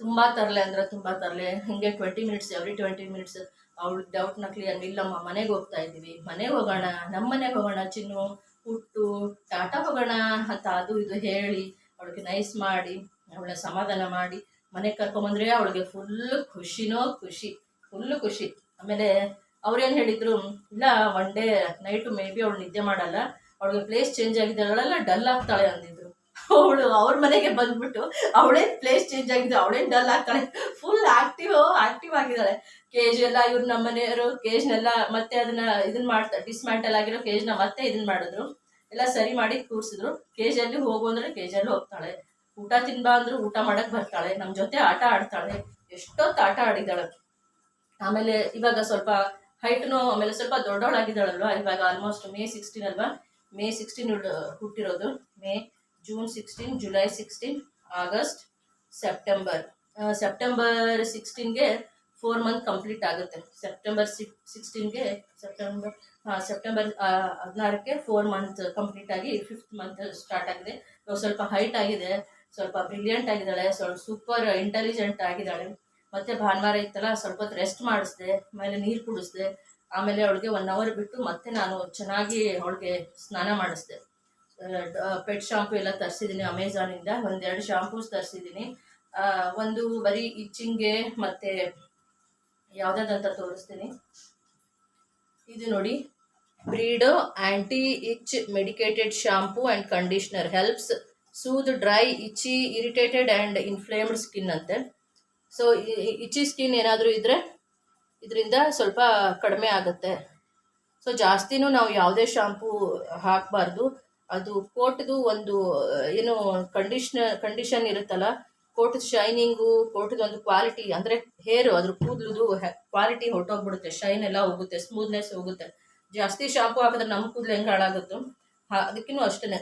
ತುಂಬ ತರಲೆ ಅಂದರೆ ತುಂಬ ತರಲೆ. ಹಿಂಗೆ twenty minutes every twenty minutes ಅವಳು ಡೌಟ್ನ ಕ್ಲಿಯರ್ ಇಲ್ಲಮ್ಮ, ಮನೆಗೆ ಹೋಗ್ತಾ ಇದ್ದೀವಿ. ಮನೆಗೆ ಹೋಗೋಣ ನಮ್ಮ ಮನೆಗೆ ಹೋಗೋಣ, ಚಿನ್ನು, ಹುಟ್ಟು, ಟಾಟಾ ಹೋಗೋಣ ಅಂತ ಅದು ಇದು ಹೇಳಿ ಅವಳಿಗೆ ನೈಸ್ ಮಾಡಿ ಅವಳ ಸಮಾಧಾನ ಮಾಡಿ ಮನೆಗೆ ಕರ್ಕೊಂಬಂದ್ರೆ ಅವಳಿಗೆ ಫುಲ್ಲು ಖುಷಿನೋ ಖುಷಿ ಫುಲ್ಲು ಖುಷಿ. ಆಮೇಲೆ ಅವ್ರೇನು ಹೇಳಿದ್ರು, ಇಲ್ಲ one day night maybe ಅವಳು ನಿದ್ದೆ ಮಾಡಲ್ಲ. ಅವಳಿಗೆ ಪ್ಲೇಸ್ ಚೇಂಜ್ ಆಗಿದ್ದಾಳೆಲ್ಲ ಡಲ್ ಆಗ್ತಾಳೆ ಅಂದಿದ್ರು. ಅವಳು ಅವ್ರ ಮನೆಗೆ ಬಂದ್ಬಿಟ್ಟು ಅವಳೇ ಪ್ಲೇಸ್ ಚೇಂಜ್ ಆಗಿದೆ ಅವಳೇನ್ ಡಲ್ ಆಗ್ತಾಳೆ. ಫುಲ್ ಆಕ್ಟಿವ್ ಆಕ್ಟಿವ್ ಆಗಿದ್ದಾಳೆ. ಕೇಜ್ ಎಲ್ಲ ಇವ್ರು ನಮ್ಮ ಮನೆಯವರು ಕೇಜ್ನೆಲ್ಲ ಮತ್ತೆ ಅದನ್ನ ಇದನ್ನ ಮಾಡ್ತಾ ಡಿಸ್ಮ್ಯಾಂಟಲ್ ಆಗಿರೋ ಕೇಜ್ನ ಮತ್ತೆ ಇದನ್ನ ಮಾಡಿದ್ರು. ಎಲ್ಲ ಸರಿ ಮಾಡಿ ಕೂರಿಸಿದ್ರು. ಕೇಜಲ್ಲಿ ಹೋಗು ಅಂದ್ರೆ ಕೇಜಲ್ಲಿ ಹೋಗ್ತಾಳೆ. ಊಟ ತಿನ್ಬಾ ಅಂದ್ರು ಊಟ ಮಾಡಕ್ ಬರ್ತಾಳೆ. ನಮ್ಮ ಜೊತೆ ಆಟ ಆಡ್ತಾಳೆ. ಎಷ್ಟೊತ್ತು ಆಟ ಆಡಿದಾಳೆ ಆಮೇಲೆ ಇವಾಗ ಸ್ವಲ್ಪ ಹೈಟ್ನು ಆಮೇಲೆ ಸ್ವಲ್ಪ ದೊಡ್ಡವಳಾಗಿದ್ದಾಳಲ್ವಾ? ಇವಾಗ ಆಲ್ಮೋಸ್ಟ್ ಮೇ ಸಿಕ್ಸ್ಟೀನ್ ಅಲ್ವಾ? May sixteen ಹುಟ್ಟಿರೋದು. May June sixteen July sixteen August September September ಸಿಕ್ಸ್ಟೀನ್ಗೆ four month complete ಆಗುತ್ತೆ. ಸೆಪ್ಟೆಂಬರ್ ಸಿಕ್ ಸಿಕ್ಸ್ಟೀನ್ಗೆ ಸೆಪ್ಟೆಂಬರ್ ಹಾಂ ಸೆಪ್ಟೆಂಬರ್ ಹದಿನಾರಕ್ಕೆ ಫೋರ್ ಮಂತ್ ಕಂಪ್ಲೀಟ್ ಆಗಿ ಫಿಫ್ತ್ ಮಂತ್ ಸ್ಟಾರ್ಟ್ ಆಗಿದೆ. ಸ್ವಲ್ಪ ಹೈಟ್ ಆಗಿದೆ, ಸ್ವಲ್ಪ ಬ್ರಿಲಿಯಂಟ್ ಆಗಿದ್ದಾಳೆ, ಸ್ವಲ್ಪ ಸೂಪರ್ ಇಂಟೆಲಿಜೆಂಟ್ ಆಗಿದ್ದಾಳೆ. ಮತ್ತೆ ಭಾನುವಾರ ಇತ್ತಲ್ಲ, ಸ್ವಲ್ಪ ರೆಸ್ಟ್ ಮಾಡಿಸ್ದೆ, ಆಮೇಲೆ ನೀರು ಕುಡಿಸ್ದೆ ಆಮೇಲೆ ಅವಳಿಗೆ ಒನ್ ಅವರ್ ಬಿಟ್ಟು ಮತ್ತೆ ನಾನು ಚೆನ್ನಾಗಿ ಅವಳಿಗೆ ಸ್ನಾನ ಮಾಡಿಸ್ದೆ. ಪೆಟ್ ಶಾಂಪು ಎಲ್ಲ ತರಿಸಿದ್ದೀನಿ ಅಮೆಝಾನಿಂದ ಒಂದೆರಡು ಶಾಂಪೂಸ್ ತರಿಸಿದ್ದೀನಿ ಒಂದು ಬರೀ ಇಚ್ಚಿಂಗ್ಗೆ ಮತ್ತೆ ಯಾವುದಾದಂತ ತೋರಿಸ್ತೀನಿ. ಇದು ನೋಡಿ. Bredo anti itch medicated shampoo and conditioner helps soothe dry itchy irritated and inflamed skin ಅಂತೆ ಸೊ ಇಚಿ ಸ್ಕಿನ್ ಏನಾದರೂ ಇದ್ದರೆ ಇದರಿಂದ ಸ್ವಲ್ಪ ಕಡಿಮೆ ಆಗುತ್ತೆ. ಸೊ ಜಾಸ್ತಿನೂ ನಾವು ಯಾವುದೇ ಶಾಂಪೂ ಹಾಕಬಾರ್ದು. ಅದು ಕೋಟ್ದು ಒಂದು, ಏನು ಕಂಡೀಷ್ನರ್ ಕಂಡೀಷನ್ ಇರುತ್ತಲ್ಲ, ಕೋಟದ ಶೈನಿಂಗು ಕೋಟದ ಒಂದು ಕ್ವಾಲಿಟಿ ಅಂದರೆ ಹೇರು ಅದ್ರ ಕೂದಲುದು ಕ್ವಾಲಿಟಿ ಹೊರಟೋಗ್ಬಿಡುತ್ತೆ. ಶೈನ್ ಎಲ್ಲ ಹೋಗುತ್ತೆ ಸ್ಮೂತ್ನೆಸ್ ಹೋಗುತ್ತೆ. ಜಾಸ್ತಿ ಶಾಂಪು ಹಾಕಿದ್ರೆ ನಮ್ಮ ಕೂದಲು ಹೆಂಗೆ ಹಾಳಾಗುತ್ತೋ? ಹಾ, ಅದಕ್ಕಿನ್ನೂ ಅಷ್ಟೇ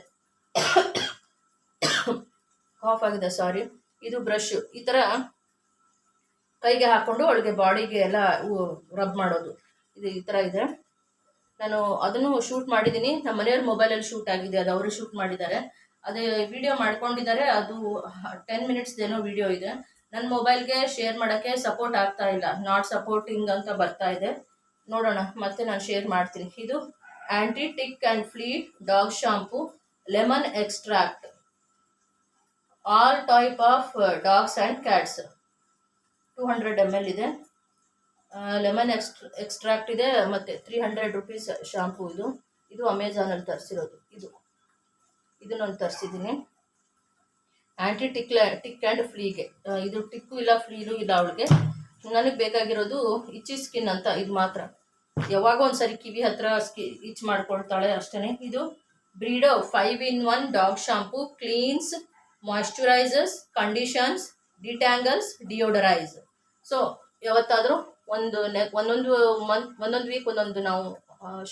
ಕಾಫ್ ಆಗಿದೆ ಸಾರಿ ಇದು ಬ್ರಷ್ ಈ ಥರ ಕೈಗೆ ಹಾಕ್ಕೊಂಡು ಅವಳಿಗೆ ಬಾಡಿಗೆ ಎಲ್ಲ ರಬ್ ಮಾಡೋದು. ಇದು ಈ ಥರ ಇದೆ. ನಾನು ಅದನ್ನು ಶೂಟ್ ಮಾಡಿದ್ದೀನಿ. ನಮ್ಮ ಮನೆಯವ್ರ ಮೊಬೈಲಲ್ಲಿ ಶೂಟ್ ಆಗಿದೆ. ಅದು ಅವರು ಶೂಟ್ ಮಾಡಿದ್ದಾರೆ. ಅದೇ ವಿಡಿಯೋ ಮಾಡ್ಕೊಂಡಿದ್ದಾರೆ. ಅದು ಟೆನ್ ಮಿನಿಟ್ಸ್ದೇನೋ ವಿಡಿಯೋ ಇದೆ. ನನ್ನ ಮೊಬೈಲ್ಗೆ ಶೇರ್ ಮಾಡೋಕ್ಕೆ ಸಪೋರ್ಟ್ ಆಗ್ತಾ ಇಲ್ಲ. ನಾಟ್ ಸಪೋರ್ಟಿಂಗ್ ಅಂತ ಬರ್ತಾ ಇದೆ. ನೋಡೋಣ. ಮತ್ತೆ ನಾನು ಶೇರ್ ಮಾಡ್ತೀನಿ. ಇದು anti tick and flea dog shampoo lemon extract all type of dogs and cats two hundred M L ಇದೆ. ಲೆಮನ್ ಎಕ್ಸ್ಟ್ರ ಎಕ್ಸ್ಟ್ರಾಕ್ಟ್ ಇದೆ, ಮತ್ತು ತ್ರೀ ಹಂಡ್ರೆಡ್ ರುಪೀಸ್ ಶಾಂಪೂ ಇದು. ಇದು ಅಮೆಝಾನಲ್ಲಿ ತರಿಸಿರೋದು. ಇದು. ಇದು ನಾನು ತರಿಸಿದ್ದೀನಿ. ಆ್ಯಂಟಿ ಟಿಕ್ ಟಿಕ್ ಆ್ಯಂಡ್ ಫ್ಲೀಗೆ ಇದು ಟಿಕ್ಕು ಇಲ್ಲ ಫ್ಲೀನು ಇಲ್ಲ ಅವಳಿಗೆ. ನನಗೆ ಬೇಕಾಗಿರೋದು ಇಚ್ಚಿ ಸ್ಕಿನ್ ಅಂತ, ಇದು ಮಾತ್ರ. ಯಾವಾಗ ಒಂದ್ಸರಿ ಕಿವಿ ಹತ್ರ ಸ್ಕಿ ಇಚ್ ಮಾಡ್ಕೊಳ್ತಾಳೆ ಅಷ್ಟೇ ಇದು Bredo five in one dog shampoo cleanses moisturisers conditions detangles deodorise so ಯಾವತ್ತಾದರೂ ಒಂದು ನೆ, ಒಂದೊಂದು ಮಂತ್ ಒಂದೊಂದು ವೀಕ್ ಒಂದೊಂದು ನಾವು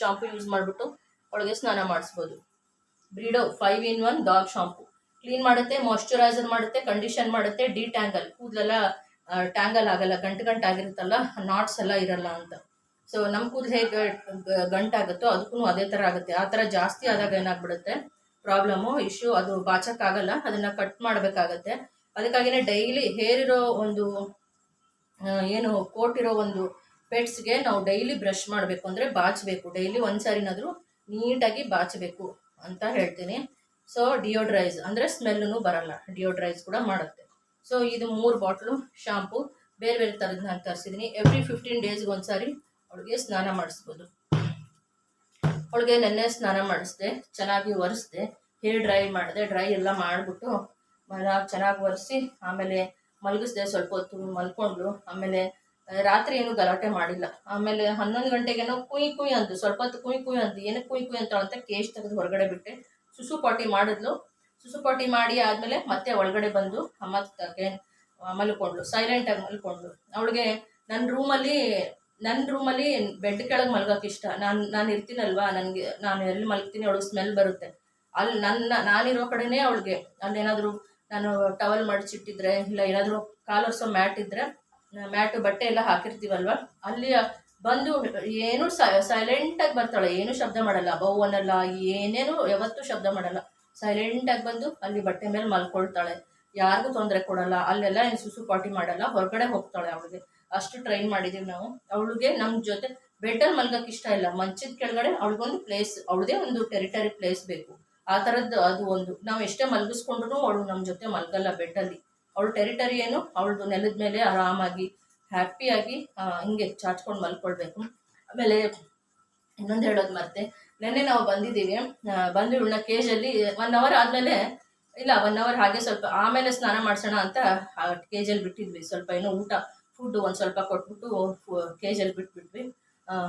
ಶಾಂಪು ಯೂಸ್ ಮಾಡಿಬಿಟ್ಟು ಒಳಗೆ ಸ್ನಾನ ಮಾಡಿಸ್ಬೋದು. Bredo five in one dog shampoo clean ಮಾಡುತ್ತೆ ಮಾಯ್ಶ್ಚರೈಸರ್ ಮಾಡುತ್ತೆ ಕಂಡೀಷನ್ ಮಾಡುತ್ತೆ ಡಿ ಟ್ಯಾಂಗಲ್ ಕೂದಲೆಲ್ಲ ಟ್ಯಾಂಗಲ್ ಆಗಲ್ಲ, ಗಂಟು ಗಂಟು ಆಗಿರುತ್ತಲ್ಲ ನಾಟ್ಸ್ ಎಲ್ಲ ಇರಲ್ಲ ಅಂತ. ಸೊ ನಮ್ಮ ಕೂದಲು ಹೇಗೆ ಗಂಟಾಗುತ್ತೋ ಅದಕ್ಕೂ ಅದೇ ಥರ ಆಗುತ್ತೆ. ಆ ಥರ ಜಾಸ್ತಿ ಆದಾಗ ಏನಾಗ್ಬಿಡುತ್ತೆ ಪ್ರಾಬ್ಲಮ್ಮು ಇಶ್ಯೂ ಅದು ಬಾಚಕ್ಕಾಗಲ್ಲ, ಅದನ್ನು ಕಟ್ ಮಾಡಬೇಕಾಗತ್ತೆ. ಅದಕ್ಕಾಗಿಯೇ ಡೈಲಿ ಹೇರಿರೋ ಒಂದು ಏನು ಕೋಟಿರೋ ಒಂದು ಪೆಟ್ಸ್ಗೆ ನಾವು ಡೈಲಿ ಬ್ರಷ್ ಮಾಡಬೇಕು ಅಂದರೆ ಬಾಚಬೇಕು. ಡೈಲಿ ಒಂದು ಸಾರಿನಾದರೂ ನೀಟಾಗಿ ಬಾಚಬೇಕು ಅಂತ ಹೇಳ್ತೀನಿ. ಸೊ ಡಿಯೋಡ್ರೈಸ್ ಅಂದರೆ ಸ್ಮೆಲ್ಲೂ ಬರಲ್ಲ. ಡಿಯೋಡ್ರೈಸ್ ಕೂಡ ಮಾಡುತ್ತೆ. ಸೊ ಇದು ಮೂರು ಬಾಟ್ಲು ಶಾಂಪು ಬೇರೆ ಬೇರೆ ಥರದ್ದು ನಾನು ತರಿಸಿದ್ದೀನಿ ಎವ್ರಿ ಫಿಫ್ಟೀನ್ ಡೇಸ್ಗೆ ಒಂದು ಸಾರಿ ಅವಳಿಗೆ ಸ್ನಾನ ಮಾಡಿಸ್ಬೋದು. ಅವಳಿಗೆ ನೆನ್ನೆ ಸ್ನಾನ ಮಾಡಿಸ್ದೆ, ಚೆನ್ನಾಗಿ ಒರೆಸ್ದೆ ಹೇರ್ ಡ್ರೈ ಮಾಡಿದೆ ಡ್ರೈ ಎಲ್ಲ ಮಾಡಿಬಿಟ್ಟು ಚೆನ್ನಾಗಿ ಒರೆಸಿ, ಆಮೇಲೆ ಮಲಗಿಸ್ದೆ ಸ್ವಲ್ಪ ಹೊತ್ತು ಮಲ್ಕೊಂಡ್ಲು ಆಮೇಲೆ ರಾತ್ರಿ ಏನು ಗಲಾಟೆ ಮಾಡಿಲ್ಲ. ಆಮೇಲೆ ಹನ್ನೊಂದು ಗಂಟೆಗೇನೋ ಕುಯ್ ಕುಯ್ ಅಂದು, ಸ್ವಲ್ಪ ಹೊತ್ತು ಕುಯ್ ಕುಯ್ ಅಂದು ಏನಕ್ಕೆ ಕುಯ್ ಕುಯ್ ಅಂತ ಅಂತ ಕೇಶ್ ತೆಗೆದು ಹೊರಗಡೆ ಬಿಟ್ಟೆ. ಸುಸು ಪಾಟಿ ಮಾಡಿದ್ಲು. ಸುಸು ಪಾಟಿ ಮಾಡಿ ಆದಮೇಲೆ ಮತ್ತೆ ಒಳಗಡೆ ಬಂದು ಮತ್ತೆ ಮಲ್ಕೊಂಡ್ಲು ಸೈಲೆಂಟಾಗಿ ಮಲ್ಕೊಂಡ್ಲು ಅವಳಿಗೆ ನನ್ನ ರೂಮಲ್ಲಿ ನನ್ನ ರೂಮಲ್ಲಿ ಬೆಡ್ ಕೆಳಗೆ ಮಲ್ಗೋಕೆ ಇಷ್ಟ. ನಾನು ನಾನು ಇರ್ತೀನಲ್ವಾ? ನನಗೆ, ನಾನು ಎಲ್ಲಿ ಮಲ್ಗ್ತೀನಿ? ಅವಳಿಗೆ ಸ್ಮೆಲ್ ಬರುತ್ತೆ. ಅಲ್ಲಿ ನನ್ನ, ನಾನಿರೋ ಕಡೆನೇ ಅವಳಿಗೆ, ಅಲ್ಲೇನಾದರೂ ನಾನು ಟವಲ್ ಮಡಚಿಟ್ಟಿದ್ರೆ, ಇಲ್ಲ ಏನಾದರೂ ಕಾಲೊರ್ಸೋ ಮ್ಯಾಟ್ ಇದ್ದರೆ ಮ್ಯಾಟು ಬಟ್ಟೆ ಎಲ್ಲ ಹಾಕಿರ್ತೀವಲ್ವ, ಅಲ್ಲಿ ಬಂದು ಏನು ಸೈಲೆಂಟಾಗಿ ಬರ್ತಾಳೆ, ಏನು ಶಬ್ದ ಮಾಡಲ್ಲ. ಬೌ ಅನ್ನಲ್ಲ, ಏನೇನು ಯಾವತ್ತೂ ಶಬ್ದ ಮಾಡಲ್ಲ. ಸೈಲೆಂಟಾಗಿ ಬಂದು ಅಲ್ಲಿ ಬಟ್ಟೆ ಮೇಲೆ ಮಲ್ಕೊಳ್ತಾಳೆ. ಯಾರಿಗೂ ತೊಂದರೆ ಕೊಡಲ್ಲ, ಅಲ್ಲೆಲ್ಲ ಏನು ಸುಸು ಪಾಟಿ ಮಾಡಲ್ಲ, ಹೊರಗಡೆ ಹೋಗ್ತಾಳೆ ಅವಳಿಗೆ. ಅಷ್ಟು ಟ್ರೈನ್ ಮಾಡಿದ್ದೀವಿ ನಾವು. ಅವಳಿಗೆ ನಮ್ಮ ಜೊತೆ ಬೆಡ್ಡಲ್ಲಿ ಮಲ್ಗಕ್ಕೆ ಇಷ್ಟ ಇಲ್ಲ. ಮಂಚದ ಕೆಳಗಡೆ ಅವಳಿಗೊಂದು ಪ್ಲೇಸ್ ಅವಳದೇ ಒಂದು ಟೆರಿಟರಿ ಪ್ಲೇಸ್ ಬೇಕು. ಆ ಥರದ್ದು ಅದು ಒಂದು. ನಾವು ಎಷ್ಟೇ ಮಲಗಿಸ್ಕೊಂಡ್ರು ಅವಳು ನಮ್ಮ ಜೊತೆ ಮಲಗಲ್ಲ ಬೆಡ್ಡಲ್ಲಿ. ಅವಳು ಟೆರಿಟರಿ ಏನು? ಅವಳದು ನೆಲದ ಮೇಲೆ ಆರಾಮಾಗಿ ಹ್ಯಾಪಿಯಾಗಿ ಹಿಂಗೆ ಚಾಚ್ಕೊಂಡು ಮಲ್ಕೊಳ್ಬೇಕು. ಆಮೇಲೆ ಇನ್ನೊಂದು ಹೇಳೋದು ಮತ್ತೆ. ನೆನ್ನೆ ನಾವು ಬಂದಿದ್ದೀವಿ. ಬಂದು ಇವಳನ್ನ ಕೇಜಲ್ಲಿ ಒನ್ ಅವರ್ ಆದಮೇಲೆ, ಇಲ್ಲ ಒನ್ ಅವರ್ ಹಾಗೆ ಸ್ವಲ್ಪ ಆಮೇಲೆ ಸ್ನಾನ ಮಾಡಿಸೋಣ ಅಂತ ಕೇಜಲ್ಲಿ ಬಿಟ್ಟಿದ್ವಿ. ಸ್ವಲ್ಪ ಏನೋ ಊಟ ಫುಡ್ ಒಂದು ಸ್ವಲ್ಪ ಕೊಟ್ಬಿಟ್ಟು ಕೇಜಲ್ಲಿ ಬಿಟ್ಬಿಟ್ವಿ.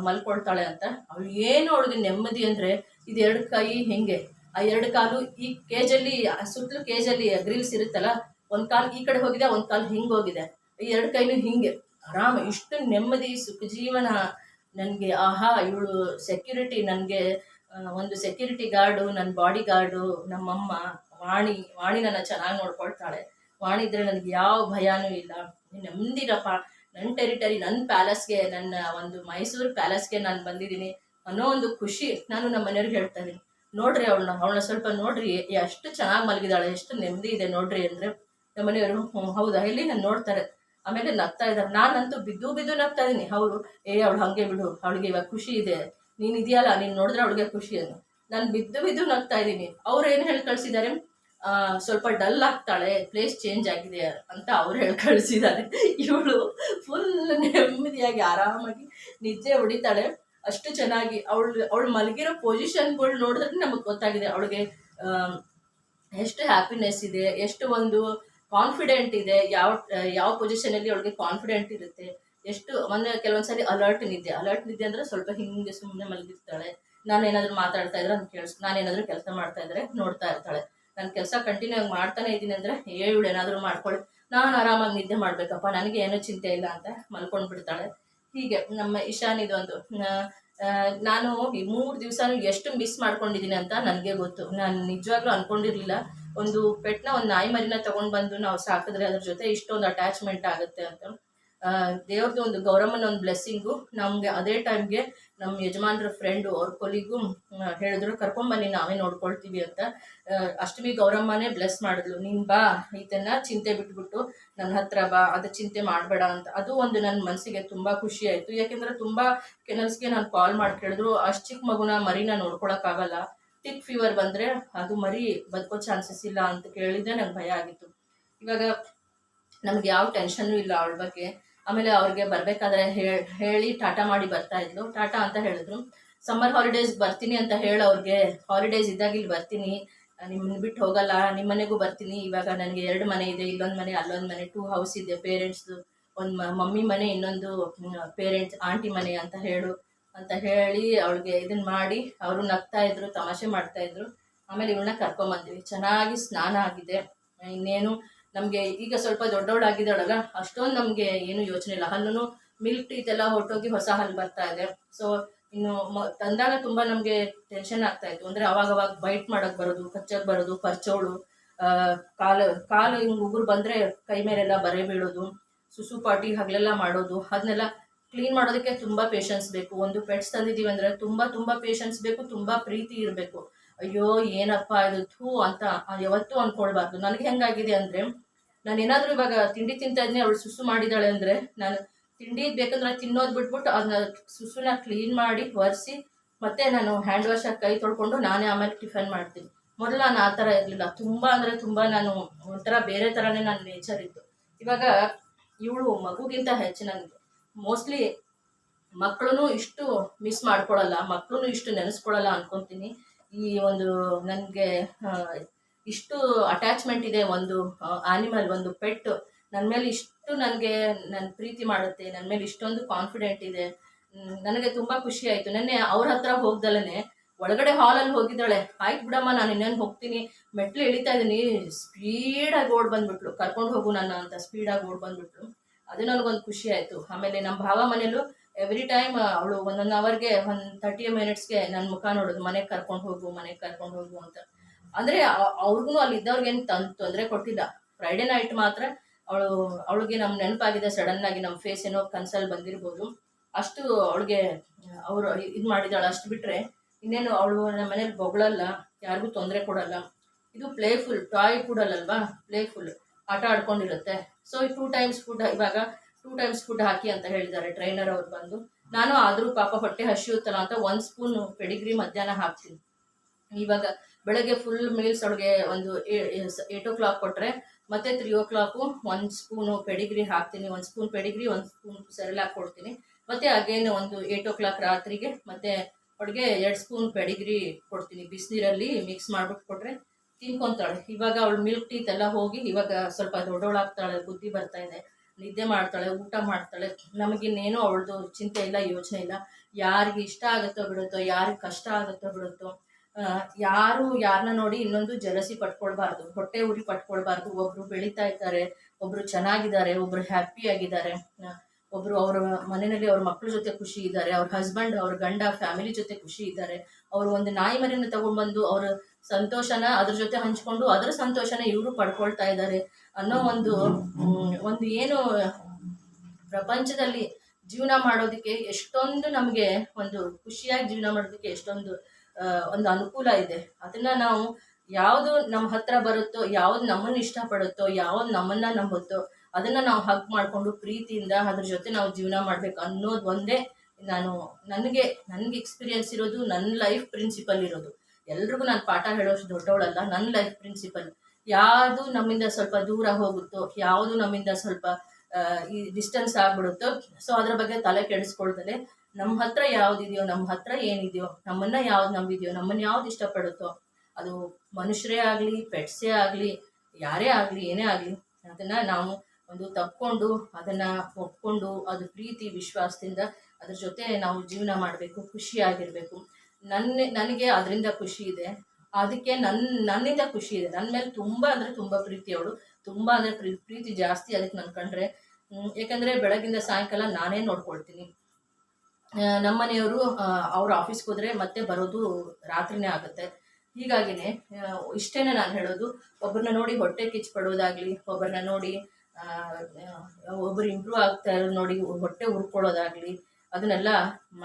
ಮಲ್ಕೊಳ್ತಾಳೆ ಅಂತ. ಅವಳು ಏನು ಅವಳಿಗೆ ನೆಮ್ಮದಿ ಅಂದರೆ, ಇದು ಎರಡು ಕೈ ಹಿಂಗೆ ಆ ಎರಡು ಕಾಲು ಈ ಕೇಜಲ್ಲಿ ಸುತ್ತಲೂ ಕೇಜಲ್ಲಿ ಗ್ರಿಲ್ಸ್ ಇರುತ್ತಲ್ಲ, ಒಂದು ಕಾಲು ಈ ಕಡೆ ಹೋಗಿದೆ, ಒಂದು ಕಾಲು ಹಿಂಗೆ ಹೋಗಿದೆ. ಈ ಎರಡು ಕೈಲೂ ಹಿಂಗೆ. ಆರಾಮ, ಇಷ್ಟು ನೆಮ್ಮದಿ, ಸುಖ ಜೀವನ. ನನಗೆ ಆಹಾ, ಇವಳು ಸೆಕ್ಯೂರಿಟಿ ನನಗೆ ಒಂದು ಸೆಕ್ಯೂರಿಟಿ ಗಾರ್ಡು ನನ್ನ ಬಾಡಿ ಗಾರ್ಡು ನಮ್ಮಮ್ಮ, ವಾಣಿ ವಾಣಿ ನನ್ನ ಚೆನ್ನಾಗಿ ನೋಡ್ಕೊಳ್ತಾಳೆ. ವಾಣಿ ಇದ್ರೆ ನನಗೆ ಯಾವ ಭಯನೂ ಇಲ್ಲ. ನೆಮ್ಮದಿರಪ್ಪ. ನನ್ನ ಟೆರಿಟರಿ ನನ್ನ ಪ್ಯಾಲೇಸ್ಗೆ ನನ್ನ ಒಂದು ಮೈಸೂರು ಪ್ಯಾಲೇಸ್ಗೆ ನಾನು ಬಂದಿದ್ದೀನಿ ಅನ್ನೋ ಒಂದು ಖುಷಿ ನಾನು ನಮ್ಮ ಮನೆಯವ್ರಿಗೆ ಹೇಳ್ತಾ ನೋಡ್ರಿ ಅವಳನ್ನ ಅವಳನ್ನ ಸ್ವಲ್ಪ ನೋಡ್ರಿ, ಎಷ್ಟು ಚೆನ್ನಾಗಿ ಮಲಗಿದಾಳೆ, ಎಷ್ಟು ನೆಮ್ಮದಿ ಇದೆ ನೋಡ್ರಿ ಅಂದರೆ ನಮ್ಮ ಮನೆಯವರು ಹ್ಞೂ ಹೌದಾ? ಇಲ್ಲಿ ನಾನು ನೋಡ್ತಾರೆ. ಆಮೇಲೆ ನಗ್ತಾ ಇದ್ದಾರೆ ನಾನಂತೂ ಬಿದ್ದು ಬಿದ್ದು ನಗ್ತಾ ಇದ್ದೀನಿ ಅವರು ಏ, ಅವಳು ಹಾಗೆ ಬಿಡು. ಅವಳಿಗೆ ಇವಾಗ ಖುಷಿ ಇದೆ. ನೀನು ಇದೆಯಲ್ಲ, ನೀನು ನೋಡಿದ್ರೆ ಅವಳಿಗೆ ಖುಷಿ ಅನ್ನು. ನಾನು ಬಿದ್ದು ಬಿದ್ದು ನಗ್ತಾ ಇದ್ದೀನಿ ಅವ್ರು ಏನು ಹೇಳಿ ಕಳಿಸಿದ್ದಾರೆ ಸ್ವಲ್ಪ ಡಲ್ ಆಗ್ತಾಳೆ ಪ್ಲೇಸ್ ಚೇಂಜ್ ಆಗಿದೆ ಅಂತ ಅವ್ರು ಹೇಳಿ ಕಳಿಸಿದ್ದಾರೆ ಇವಳು ಫುಲ್ ನೆಮ್ಮದಿಯಾಗಿ ಆರಾಮಾಗಿ ನಿದ್ದೆ ಹೊಡಿತಾಳೆ. ಅಷ್ಟು ಚೆನ್ನಾಗಿ ಅವಳು ಅವಳು ಮಲಗಿರೋ ಪೊಸಿಷನ್ಗಳು ನೋಡಿದ್ರೆ ನಮಗೆ ಗೊತ್ತಾಗಿದೆ. ಅವಳಿಗೆ ಎಷ್ಟು ಹ್ಯಾಪಿನೆಸ್ ಇದೆ, ಎಷ್ಟು ಒಂದು ಕಾನ್ಫಿಡೆಂಟ್ ಇದೆ, ಯಾವ ಯಾವ ಪೊಸಿಷನಲ್ಲಿ ಅವಳಿಗೆ ಕಾನ್ಫಿಡೆಂಟ್ ಇರುತ್ತೆ, ಎಷ್ಟು ಮೊನ್ನೆ ಕೆಲವೊಂದ್ಸರಿ ಅಲರ್ಟ್ ನಿದ್ದೆ. ಅಲರ್ಟ್ ನಿದ್ದೆ ಅಂದರೆ ಸ್ವಲ್ಪ ಹಿಂಗೆ ಸುಮ್ಮನೆ ಮಲಗಿರ್ತಾಳೆ. ನಾನು ಏನಾದರೂ ಮಾತಾಡ್ತಾ ಇದ್ರೆ ನಾನು ಕೇಳಿಸ್ ನಾನು ಕೆಲಸ ಮಾಡ್ತಾ ಇದ್ರೆ ನೋಡ್ತಾ ಇರ್ತಾಳೆ. ನಾನು ಕೆಲಸ ಕಂಟಿನ್ಯೂ ಆಗಿ ಮಾಡ್ತಾನೆ ಇದ್ದೀನಿ ಅಂದರೆ ಏಳು ಏನಾದರೂ ಮಾಡ್ಕೊಳ್ಳಿ ನಾನು ಆರಾಮಾಗಿ ನಿದ್ದೆ ಮಾಡಬೇಕಪ್ಪ. ನನಗೆ ಏನೂ ಚಿಂತೆ ಇಲ್ಲ ಅಂತ ಮಲ್ಕೊಂಡು ಬಿಡ್ತಾಳೆ ಹೀಗೆ ನಮ್ಮ ಇಶಾನಿದೊಂದು ನಾನು ಈ ಮೂರು ದಿವಸ ಎಷ್ಟು ಮಿಸ್ ಮಾಡ್ಕೊಂಡಿದ್ದೀನಿ ಅಂತ ನನಗೆ ಗೊತ್ತು. ನಾನು ನಿಜವಾಗ್ಲೂ ಅಂದ್ಕೊಂಡಿರಲಿಲ್ಲ ಒಂದು ಪೆಟ್ನ ಒಂದು ನಾಯಿ ಮರಿನ ತೊಗೊಂಡು ಬಂದು ನಾವು ಸಾಕಿದ್ರೆ ಅದ್ರ ಜೊತೆ ಇಷ್ಟೊಂದು ಅಟ್ಯಾಚ್ಮೆಂಟ್ ಆಗುತ್ತೆ ಅಂತ. ದೇವ್ರದ್ದು ಒಂದು ಗೌರಮ್ಮನ ಒಂದು ಬ್ಲೆಸ್ಸಿಂಗು ನಮಗೆ ಅದೇ ಟೈಮ್ಗೆ ನಮ್ಮ ಯಜಮಾನ್ರ ಫ್ರೆಂಡು ಅವ್ರ ಕೊಲಿಗೂ ಹೇಳಿದ್ರು ಕರ್ಕೊಂಬನ್ನಿ ನಾವೇ ನೋಡ್ಕೊಳ್ತೀವಿ ಅಂತ. ಅಷ್ಟಮಿ ಗೌರಮ್ಮನೇ ಬ್ಲೆಸ್ ಮಾಡಿದ್ಲು. ನೀನು ಬಾ ಇದನ್ನ ಚಿಂತೆ ಬಿಟ್ಬಿಟ್ಟು ನನ್ನ ಹತ್ರ ಬಾ, ಅದು ಚಿಂತೆ ಮಾಡಬೇಡ ಅಂತ. ಅದು ಒಂದು ನನ್ನ ಮನಸ್ಸಿಗೆ ತುಂಬ ಖುಷಿ ಆಯಿತು. ಯಾಕೆಂದರೆ ತುಂಬ ಕೆನಲ್ಸ್ಗೆ ನಾನು ಕಾಲ್ ಮಾಡಿ ಕೇಳಿದ್ರು, ಅಷ್ಟು ಚಿಕ್ಕ ಮಗುನ ಮರಿನ ನೋಡ್ಕೊಳಕ್ಕಾಗಲ್ಲ. ಟಿಕ್ ಫೀವರ್ ಬಂದರೆ ಅದು ಮರಿ ಬದುಕೋ ಚಾನ್ಸಸ್ ಇಲ್ಲ ಅಂತ ಕೇಳಿದ್ರೆ ನಂಗೆ ಭಯ ಆಗಿತ್ತು. ಇವಾಗ ನಮ್ಗೆ ಯಾವ ಟೆನ್ಷನ್ನು ಇಲ್ಲ ಅವಳ ಬಗ್ಗೆ. ಆಮೇಲೆ ಅವ್ರಿಗೆ ಬರಬೇಕಾದ್ರೆ ಹೇಳಿ ಟಾಟಾ ಮಾಡಿ ಬರ್ತಾ ಇದ್ಲು. ಟಾಟಾ ಅಂತ ಹೇಳಿದ್ರು. ಸಮ್ಮರ್ ಹಾಲಿಡೇಸ್ ಬರ್ತೀನಿ ಅಂತ ಹೇಳಿ ಅವ್ರಿಗೆ. ಹಾಲಿಡೇಸ್ ಇದ್ದಾಗ ಇಲ್ಲಿ ಬರ್ತೀನಿ. ನಿಮ್ಮನ್ನ ಬಿಟ್ಟು ಹೋಗಲ್ಲ. ನಿಮ್ಮ ಮನೆಗೂ ಬರ್ತೀನಿ. ಇವಾಗ ನನಗೆ ಎರಡು ಮನೆ ಇದೆ. ಇಲ್ಲೊಂದು ಮನೆ, ಅಲ್ಲೊಂದು ಮನೆ. ಟೂ ಹೌಸ್ ಇದೆ. ಪೇರೆಂಟ್ಸ್ದು ಒಂದು ಮಮ್ಮಿ ಮನೆ, ಇನ್ನೊಂದು ಪೇರೆಂಟ್ಸ್ ಆಂಟಿ ಮನೆ ಅಂತ ಹೇಳು. ಅಂತ ಹೇಳಿ ಅವಳಿಗೆ ಇದನ್ನ ಮಾಡಿ ಅವರು ನಗ್ತಾ ಇದ್ರು, ತಮಾಷೆ ಮಾಡ್ತಾ ಇದ್ರು. ಆಮೇಲೆ ಇವಳನ್ನ ಕರ್ಕೊಂಬಂದ್ವಿ. ಚೆನ್ನಾಗಿ ಸ್ನಾನ ಆಗಿದೆ. ಇನ್ನೇನು ನಮಗೆ ಈಗ ಸ್ವಲ್ಪ ದೊಡ್ಡವಳಾಗಿದ್ದಾಳಲ್ಲ, ಅಷ್ಟೊಂದು ನಮಗೆ ಏನು ಯೋಚನೆ ಇಲ್ಲ. ಹಲ್ಲು ಮಿಲ್ಕ್ ಎಲ್ಲ ಹೊರಟೋಗಿ ಹೊಸ ಹಲ್ಲು ಬರ್ತಾ ಇದೆ. ಸೊ ಇನ್ನು ತಂದಾಗ ತುಂಬ ನಮಗೆ ಟೆನ್ಷನ್ ಆಗ್ತಾ ಇತ್ತು. ಅಂದರೆ ಅವಾಗ ಅವಾಗ ಬೈಟ್ ಮಾಡೋಕ್ಕೆ ಬರೋದು ಕಚ್ಚಕ್ಕೆ ಬರೋದು, ಪರ್ಚೋಳು ಕಾಲು ಕಾಲು ಹಿಂಗೆ ಉಗುರು ಬಂದರೆ ಕೈ ಮೇಲೆಲ್ಲ ಬರೆ ಬೀಳೋದು, ಸುಸು ಪಾಟಿ ಹಗಲೆಲ್ಲ ಮಾಡೋದು ಅದನ್ನೆಲ್ಲ ಕ್ಲೀನ್ ಮಾಡೋದಕ್ಕೆ ತುಂಬ ಪೇಷನ್ಸ್ ಬೇಕು. ಒಂದು ಪೆಟ್ಸ್ ತಂದಿದ್ದೀವಿ ಅಂದರೆ ತುಂಬ ತುಂಬ ಪೇಷನ್ಸ್ ಬೇಕು, ತುಂಬ ಪ್ರೀತಿ ಇರಬೇಕು. ಅಯ್ಯೋ, ಏನಪ್ಪ ಇದು ಥೂ ಅಂತ ಯಾವತ್ತೂ ಅಂದ್ಕೊಳ್ಬಾರ್ದು ನನಗೆ ಹೆಂಗಾಗಿದೆ ಅಂದರೆ ನಾನು ಏನಾದರೂ ಇವಾಗ ತಿಂಡಿ ತಿಂತಾ ಇದ್ದೀನಿ ಅವಳು ಸುಸು ಮಾಡಿದ್ದಾಳೆ ಅಂದರೆ ನಾನು ತಿಂಡಿ ಬೇಕಂದ್ರೆ ತಿನ್ನೋದು ಬಿಟ್ಬಿಟ್ಟು ಅದನ್ನ ಸುಸುನ ಕ್ಲೀನ್ ಮಾಡಿ ಒರೆಸಿ ಮತ್ತೆ ನಾನು ಹ್ಯಾಂಡ್ ವಾಶ್ ಕೈ ತೊಳ್ಕೊಂಡು ನಾನೇ ಆಮೇಲೆ ಟಿಫನ್ ಮಾಡ್ತೀನಿ. ಮೊದಲು ನಾನು ಆ ಥರ ಇರಲಿಲ್ಲ. ತುಂಬ ಅಂದರೆ ತುಂಬ ನಾನು ಒಂಥರ ಬೇರೆ ಥರನೇ ನನ್ನ ನೇಚರ್ ಇತ್ತು. ಇವಾಗ ಇವಳು ಮಗುಗಿಂತ ಹೆಚ್ಚು ನನಗೆ ಮೋಸ್ಟ್ಲಿ ಮಕ್ಕಳು ಇಷ್ಟು ಮಿಸ್ ಮಾಡ್ಕೊಳ್ಳಲ್ಲ ಮಕ್ಕಳು ಇಷ್ಟು ನೆನೆಸ್ಕೊಳ್ಳಲ್ಲ ಅನ್ಕೊತೀನಿ. ಈ ಒಂದು ನನಗೆ ಇಷ್ಟು ಅಟ್ಯಾಚ್ಮೆಂಟ್ ಇದೆ ಒಂದು ಆನಿಮಲ್ ಒಂದು ಪೆಟ್ ನನ್ನ ಮೇಲೆ ಇಷ್ಟು ನನಗೆ ನನ್ನ ಪ್ರೀತಿ ಮಾಡುತ್ತೆ ನನ್ನ ಮೇಲೆ ಇಷ್ಟೊಂದು ಕಾನ್ಫಿಡೆಂಟ್ ಇದೆ. ನನಗೆ ತುಂಬ ಖುಷಿ ಆಯಿತು. ನೆನ್ನೆ ಅವ್ರ ಹತ್ರ ಹೋಗ್ದಲೇ ಒಳಗಡೆ ಹಾಲಲ್ಲಿ ಹೋಗಿದ್ದಾಳೆ. ಆಯ್ತು ಬಿಡಮ್ಮ, ನಾನು ಇನ್ನೇನು ಹೋಗ್ತೀನಿ. ಮೆಟ್ಲು ಇಳಿತಾ ಇದ್ದೀನಿ. ಸ್ಪೀಡಾಗಿ ಓಡ್ ಬಂದ್ಬಿಟ್ಲು. ಕರ್ಕೊಂಡು ಹೋಗು ನನ್ನ ಅಂತ ಸ್ಪೀಡಾಗಿ ಓಡ್ ಬಂದ್ಬಿಟ್ಲು. ಅದು ನನಗೊಂದು ಖುಷಿ ಆಯಿತು. ಆಮೇಲೆ ನಮ್ಮ ಭಾವ ಮನೇಲೂ ಎವ್ರಿ ಟೈಮ್ ಅವಳು ಒಂದೊಂದು ಅವರ್ಗೆ ಒಂದು ತರ್ಟಿ ಮಿನಿಟ್ಸ್ಗೆ ನನ್ನ ಮುಖ ನೋಡೋದು. ಮನೆಗೆ ಕರ್ಕೊಂಡು ಹೋಗು, ಮನೆಗೆ ಕರ್ಕೊಂಡು ಹೋಗು ಅಂತ. ಅಂದರೆ ಅವ್ರಿಗೂ ಅಲ್ಲಿ ಇದ್ದವ್ರಿಗೇನು ತನ್, ತೊಂದರೆ ಕೊಟ್ಟಿಲ್ಲ. ಫ್ರೈಡೆ ನೈಟ್ ಮಾತ್ರ ಅವಳು, ಅವಳಿಗೆ ನಮ್ಮ ನೆನಪಾಗಿದೆ ಸಡನ್ ಆಗಿ ನಮ್ಮ ಫೇಸ್ ಏನೋ ಕನ್ಸಲ್ಲಿ ಬಂದಿರ್ಬೋದು. ಅಷ್ಟು ಅವಳಿಗೆ, ಅವರು ಇದು ಮಾಡಿದಾಳೆ ಅಷ್ಟು ಬಿಟ್ಟರೆ ಇನ್ನೇನು ಅವಳು ನಮ್ಮ ಮನೇಲಿ ಬೊಗಳಲ್ಲ, ಯಾರಿಗೂ ತೊಂದರೆ ಕೊಡಲ್ಲ. ಇದು ಪ್ಲೇಫುಲ್ ಟಾಯ್ ಕೊಡಲ್ಲಲ್ವಾ ಪ್ಲೇಫುಲ್ ಆಟ ಆಡ್ಕೊಂಡಿರುತ್ತೆ. ಸೊ ಈ ಟೂ ಟೈಮ್ಸ್ ಫುಡ್ ಇವಾಗ ಟೂ ಟೈಮ್ಸ್ ಫುಡ್ ಹಾಕಿ ಅಂತ ಹೇಳಿದ್ದಾರೆ ಟ್ರೈನರ್ ಅವ್ರು ಬಂದು. ನಾನು ಆದರೂ ಪಾಪ ಹೊಟ್ಟೆ ಹಸಿಯುತ್ತಲ್ಲ ಅಂತ ಒಂದು ಸ್ಪೂನ್ ಪೆಡಿಗ್ರಿ ಮಧ್ಯಾಹ್ನ ಹಾಕ್ತೀನಿ. ಇವಾಗ ಬೆಳಗ್ಗೆ ಫುಲ್ ಮೀಲ್ಸ್ ಅವಳಿಗೆ ಒಂದು ಏಟ್ ಓ ಕ್ಲಾಕ್ ಕೊಟ್ಟರೆ ಮತ್ತೆ ತ್ರೀ ಓ ಕ್ಲಾಕು ಒಂದು ಸ್ಪೂನು ಪೆಡಿಗ್ರಿ ಹಾಕ್ತೀನಿ, ಒಂದು ಸ್ಪೂನ್ ಪೆಡಿಗ್ರಿ ಒಂದು ಸ್ಪೂನ್ ಸೆರೆಲಾಕ್ ಕೊಡ್ತೀನಿ. ಮತ್ತೆ ಅಗೇನ್ ಒಂದು ಏಟ್ ಓ ಕ್ಲಾಕ್ ರಾತ್ರಿಗೆ ಮತ್ತೆ ಅವಳಿಗೆ ಎರಡು ಸ್ಪೂನ್ ಪೆಡಿಗ್ರಿ ಕೊಡ್ತೀನಿ. ಬಿಸಿನೀರಲ್ಲಿ ಮಿಕ್ಸ್ ಮಾಡ್ಬಿಟ್ಟು ಕೊಟ್ಟರೆ ತಿನ್ಕೊತಾಳೆ. ಇವಾಗ ಅವಳು ಮಿಲ್ಕ್ ಟೀತ್ ಎಲ್ಲ ಹೋಗಿ ಇವಾಗ ಸ್ವಲ್ಪ ದೊಡ್ಡವಳಾಗ್ತಾಳೆ ಬುದ್ಧಿ ಬರ್ತಾ ಇದೆ. ನಿದ್ದೆ ಮಾಡ್ತಾಳೆ, ಊಟ ಮಾಡ್ತಾಳೆ. ನಮಗಿನ್ನೇನು ಅವಳದು ಚಿಂತೆ ಇಲ್ಲ, ಯೋಚನೆ ಇಲ್ಲ. ಯಾರಿಗೆ ಇಷ್ಟ ಆಗುತ್ತೋ ಬಿಡುತ್ತೋ, ಯಾರಿಗೆ ಕಷ್ಟ ಆಗುತ್ತೋ ಬಿಡುತ್ತೋ ಯಾರು ಯಾರನ್ನ ನೋಡಿ ಇನ್ನೊಂದು ಜಲಸಿ ಪಟ್ಕೊಳ್ಬಾರ್ದು ಹೊಟ್ಟೆ ಉರಿ ಪಟ್ಕೊಳ್ಬಾರ್ದು ಒಬ್ರು ಬೆಳೀತಾ ಇದ್ದಾರೆ, ಒಬ್ರು ಚೆನ್ನಾಗಿದ್ದಾರೆ, ಒಬ್ರು ಹ್ಯಾಪಿ ಆಗಿದ್ದಾರೆ. ಒಬ್ರು ಅವ್ರ ಮನೆಯಲ್ಲಿ ಅವ್ರ ಮಕ್ಳ ಜೊತೆ ಖುಷಿ ಇದ್ದಾರೆ, ಅವ್ರ ಹಸ್ಬೆಂಡ್ ಅವ್ರ ಗಂಡ ಫ್ಯಾಮಿಲಿ ಜೊತೆ ಖುಷಿ ಇದ್ದಾರೆ. ಅವರು ಒಂದು ನಾಯಿ ಮರಿನ ತಗೊಂಡ್ಬಂದು ಅವ್ರ ಸಂತೋಷನ ಅದ್ರ ಜೊತೆ ಹಂಚ್ಕೊಂಡು ಅದರ ಸಂತೋಷನ ಇವರು ಪಡ್ಕೊಳ್ತಾ ಇದ್ದಾರೆ ಅನ್ನೋ ಒಂದು ಒಂದು ಏನು ಪ್ರಪಂಚದಲ್ಲಿ ಜೀವನ ಮಾಡೋದಕ್ಕೆ ಎಷ್ಟೊಂದು ನಮಗೆ ಒಂದು ಖುಷಿಯಾಗಿ ಜೀವನ ಮಾಡೋದಕ್ಕೆ ಎಷ್ಟೊಂದು ಒಂದು ಅನುಕೂಲ ಇದೆ. ಅದನ್ನ ನಾವು ಯಾವುದು ನಮ್ಮ ಹತ್ರ ಬರುತ್ತೋ, ಯಾವ್ದು ನಮ್ಮನ್ನು ಇಷ್ಟಪಡುತ್ತೋ, ಯಾವ್ದು ನಮ್ಮನ್ನ ನಂಬುತ್ತೋ, ಅದನ್ನ ನಾವು ಹಗ್ ಮಾಡಿಕೊಂಡು ಪ್ರೀತಿಯಿಂದ ಅದ್ರ ಜೊತೆ ನಾವು ಜೀವನ ಮಾಡ್ಬೇಕು ಅನ್ನೋದು ಒಂದೇ ನಾನು ನನಗೆ ನನಗೆ ಎಕ್ಸ್ಪೀರಿಯನ್ಸ್ ಇರೋದು ನನ್ನ ಲೈಫ್ ಪ್ರಿನ್ಸಿಪಲ್ ಇರೋದು. ಎಲ್ರಿಗೂ ನಾನು ಪಾಠ ಹೇಳೋಷ್ಟು ದೊಡ್ಡವಳಲ್ಲ ನನ್ನ ಲೈಫ್ ಪ್ರಿನ್ಸಿಪಲ್ ಯಾವುದು ನಮ್ಮಿಂದ ಸ್ವಲ್ಪ ದೂರ ಹೋಗುತ್ತೋ, ಯಾವುದು ನಮ್ಮಿಂದ ಸ್ವಲ್ಪ ಈ ಡಿಸ್ಟೆನ್ಸ್ ಆಗ್ಬಿಡುತ್ತೋ ಸೊ ಅದ್ರ ಬಗ್ಗೆ ತಲೆ ಕೆಡಿಸ್ಕೊಳ್ದಲೆ ನಮ್ಮ ಹತ್ರ ಯಾವ್ದಿದೆಯೋ ನಮ್ಮ ಹತ್ರ ಏನಿದೆಯೋ, ನಮ್ಮನ್ನ ಯಾವ್ದು ನಂಬಿದೆಯೋ ನಮ್ಮನ್ನ ಯಾವ್ದು ಇಷ್ಟಪಡುತ್ತೋ, ಅದು ಮನುಷ್ಯರೇ ಆಗಲಿ, ಪೆಟ್ಸೇ ಆಗಲಿ, ಯಾರೇ ಆಗಲಿ, ಏನೇ ಆಗಲಿ, ಅದನ್ನ ನಾವು ಒಂದು ತಕ್ಕೊಂಡು ಅದನ್ನ ಒಪ್ಕೊಂಡು ಅದು ಪ್ರೀತಿ, ವಿಶ್ವಾಸದಿಂದ ಅದ್ರ ಜೊತೆ ನಾವು ಜೀವನ ಮಾಡಬೇಕು ಖುಷಿಯಾಗಿರಬೇಕು ನನ್ನ, ನನಗೆ ಅದರಿಂದ ಖುಷಿ ಇದೆ. ಅದಕ್ಕೆ ನನ್ನ ನನ್ನಿಂದ ಖುಷಿ ಇದೆ. ನನ್ನ ಮೇಲೆ ತುಂಬ ಅಂದರೆ ತುಂಬ ಪ್ರೀತಿ ಅವಳು. ತುಂಬ ಅಂದರೆ ಪ್ರೀತಿ ಜಾಸ್ತಿ ಅದಕ್ಕೆ ನಾನು ಕಂಡ್ರೆ. ಯಾಕಂದ್ರೆ ಬೆಳಗಿಂದ ಸಾಯಂಕಾಲ ನಾನೇ ನೋಡ್ಕೊಳ್ತೀನಿ. ನಮ್ಮನೆಯವರು ಅವ್ರ ಆಫೀಸ್ಗೆ ಹೋದರೆ ಮತ್ತೆ ಬರೋದು ರಾತ್ರಿನೇ ಆಗುತ್ತೆ. ಹೀಗಾಗಿನೇ ಇಷ್ಟೇನೆ ನಾನು ಹೇಳೋದು. ಒಬ್ಬರನ್ನ ನೋಡಿ ಹೊಟ್ಟೆ ಕಿಚ್ಚು ಪಡೋದಾಗಲಿ ಒಬ್ಬರನ್ನ ನೋಡಿ ಒಬ್ಬರು ಇಂಪ್ರೂವ್ ಆಗ್ತಾ ಇರೋದು ನೋಡಿ ಹೊಟ್ಟೆ ಉರ್ಕೊಳ್ಳೋದಾಗಲಿ, ಅದನ್ನೆಲ್ಲ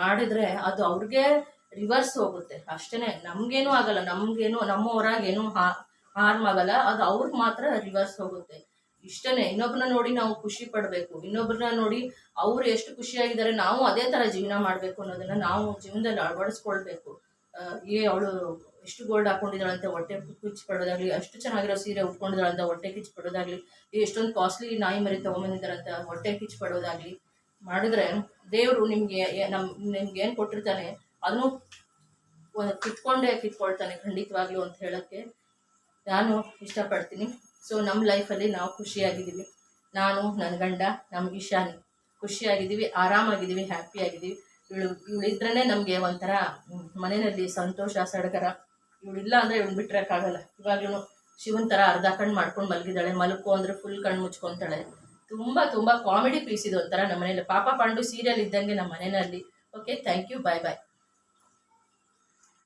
ಮಾಡಿದ್ರೆ ಅದು ಅವ್ರಿಗೆ ರಿವರ್ಸ್ ಹೋಗುತ್ತೆ. ಅಷ್ಟೇ ನಮಗೇನೂ ಆಗಲ್ಲ. ನಮಗೇನು, ನಮ್ಮ ಹಾ ಹಾರ್ಮ್ ಆಗಲ್ಲ. ಅದು ಅವ್ರಿಗೆ ಮಾತ್ರ ರಿವರ್ಸ್ ಹೋಗುತ್ತೆ. ಇಷ್ಟನೇ ಇನ್ನೊಬ್ರನ್ನ ನೋಡಿ ನಾವು ಖುಷಿ ಪಡಬೇಕು, ಇನ್ನೊಬ್ರನ್ನ ನೋಡಿ ಅವ್ರು ಎಷ್ಟು ಖುಷಿಯಾಗಿದ್ದಾರೆ, ನಾವು ಅದೇ ಥರ ಜೀವನ ಮಾಡಬೇಕು ಅನ್ನೋದನ್ನ ನಾವು ಜೀವನದಲ್ಲಿ ಅಳವಡಿಸ್ಕೊಳ್ಬೇಕು. ಏ, ಅವಳು ಎಷ್ಟು ಗೋಲ್ಡ್ ಹಾಕೊಂಡಿದ್ದಾಳಂತೆ, ಹೊಟ್ಟೆ ಕಿಚ್ಚು ಪಡೋದಾಗ್ಲಿ ಅಷ್ಟು ಚೆನ್ನಾಗಿರೋ ಸೀರೆ ಉಟ್ಕೊಂಡಿದ್ದಾಳಂತ, ಹೊಟ್ಟೆ ಕಿಚ್ಚು ಪಡೋದಾಗ್ಲಿ ಎಷ್ಟೊಂದು ಕಾಸ್ಟ್ಲಿ ನಾಯಿ ಮರಿ ತೊಗೊಂಬಂದಿದ್ದಾರಂತ ಹೊಟ್ಟೆ ಕಿಚ್ಚು ಪಡೋದಾಗ್ಲಿ ಮಾಡಿದ್ರೆ ದೇವರು ನಿಮಗೆ ನಮ್, ನಿಮ್ಗೆ ಏನು ಕೊಟ್ಟಿರ್ತಾನೆ, ಅದನ್ನು ಕಿತ್ಕೊಂಡೇ ಕಿತ್ಕೊಳ್ತಾನೆ ಖಂಡಿತವಾಗ್ಲೂ ಅಂತ ಹೇಳೋಕ್ಕೆ ನಾನು ಇಷ್ಟಪಡ್ತೀನಿ. ಸೊ ನಮ್ಮ ಲೈಫಲ್ಲಿ ನಾವು ಖುಷಿಯಾಗಿದ್ದೀವಿ. ನಾನು ನನ್ನ ಗಂಡ, ನಮ್ಗೆ ಇಶಾನಿ ಖುಷಿಯಾಗಿದ್ದೀವಿ, ಆರಾಮಾಗಿದ್ದೀವಿ ಹ್ಯಾಪಿಯಾಗಿದ್ದೀವಿ ಇವಳು ಇವಳಿದ್ರೇ ನಮಗೆ ಒಂಥರ ಮನೆಯಲ್ಲಿ ಸಂತೋಷ, ಸಡಗರ. ಇವಳಿಲ್ಲ ಅಂದರೆ ಇವಳು ಬಿಟ್ಟಿರೋಕ್ಕಾಗಲ್ಲ. ಇವಾಗ್ಲೂ ಶಿವನ್ ಥರ ಅರ್ಧ ಕಣ್ಣು ಮಾಡ್ಕೊಂಡು ಮಲಗಿದ್ದಾಳೆ. ಮಲಕು ಅಂದರೆ ಫುಲ್ ಕಣ್ಣು ಮುಚ್ಕೊತಾಳೆ. ತುಂಬ ತುಂಬ ಕಾಮಿಡಿ ಪೀಸ್ ಇದು ಒಂಥರ ನಮ್ಮ ಮನೇಲಿ ಪಾಪ ಪಾಂಡು ಸೀರಿಯಲ್ ಇದ್ದಂಗೆ ನಮ್ಮ ಮನೆಯಲ್ಲಿ okay thank you bye bye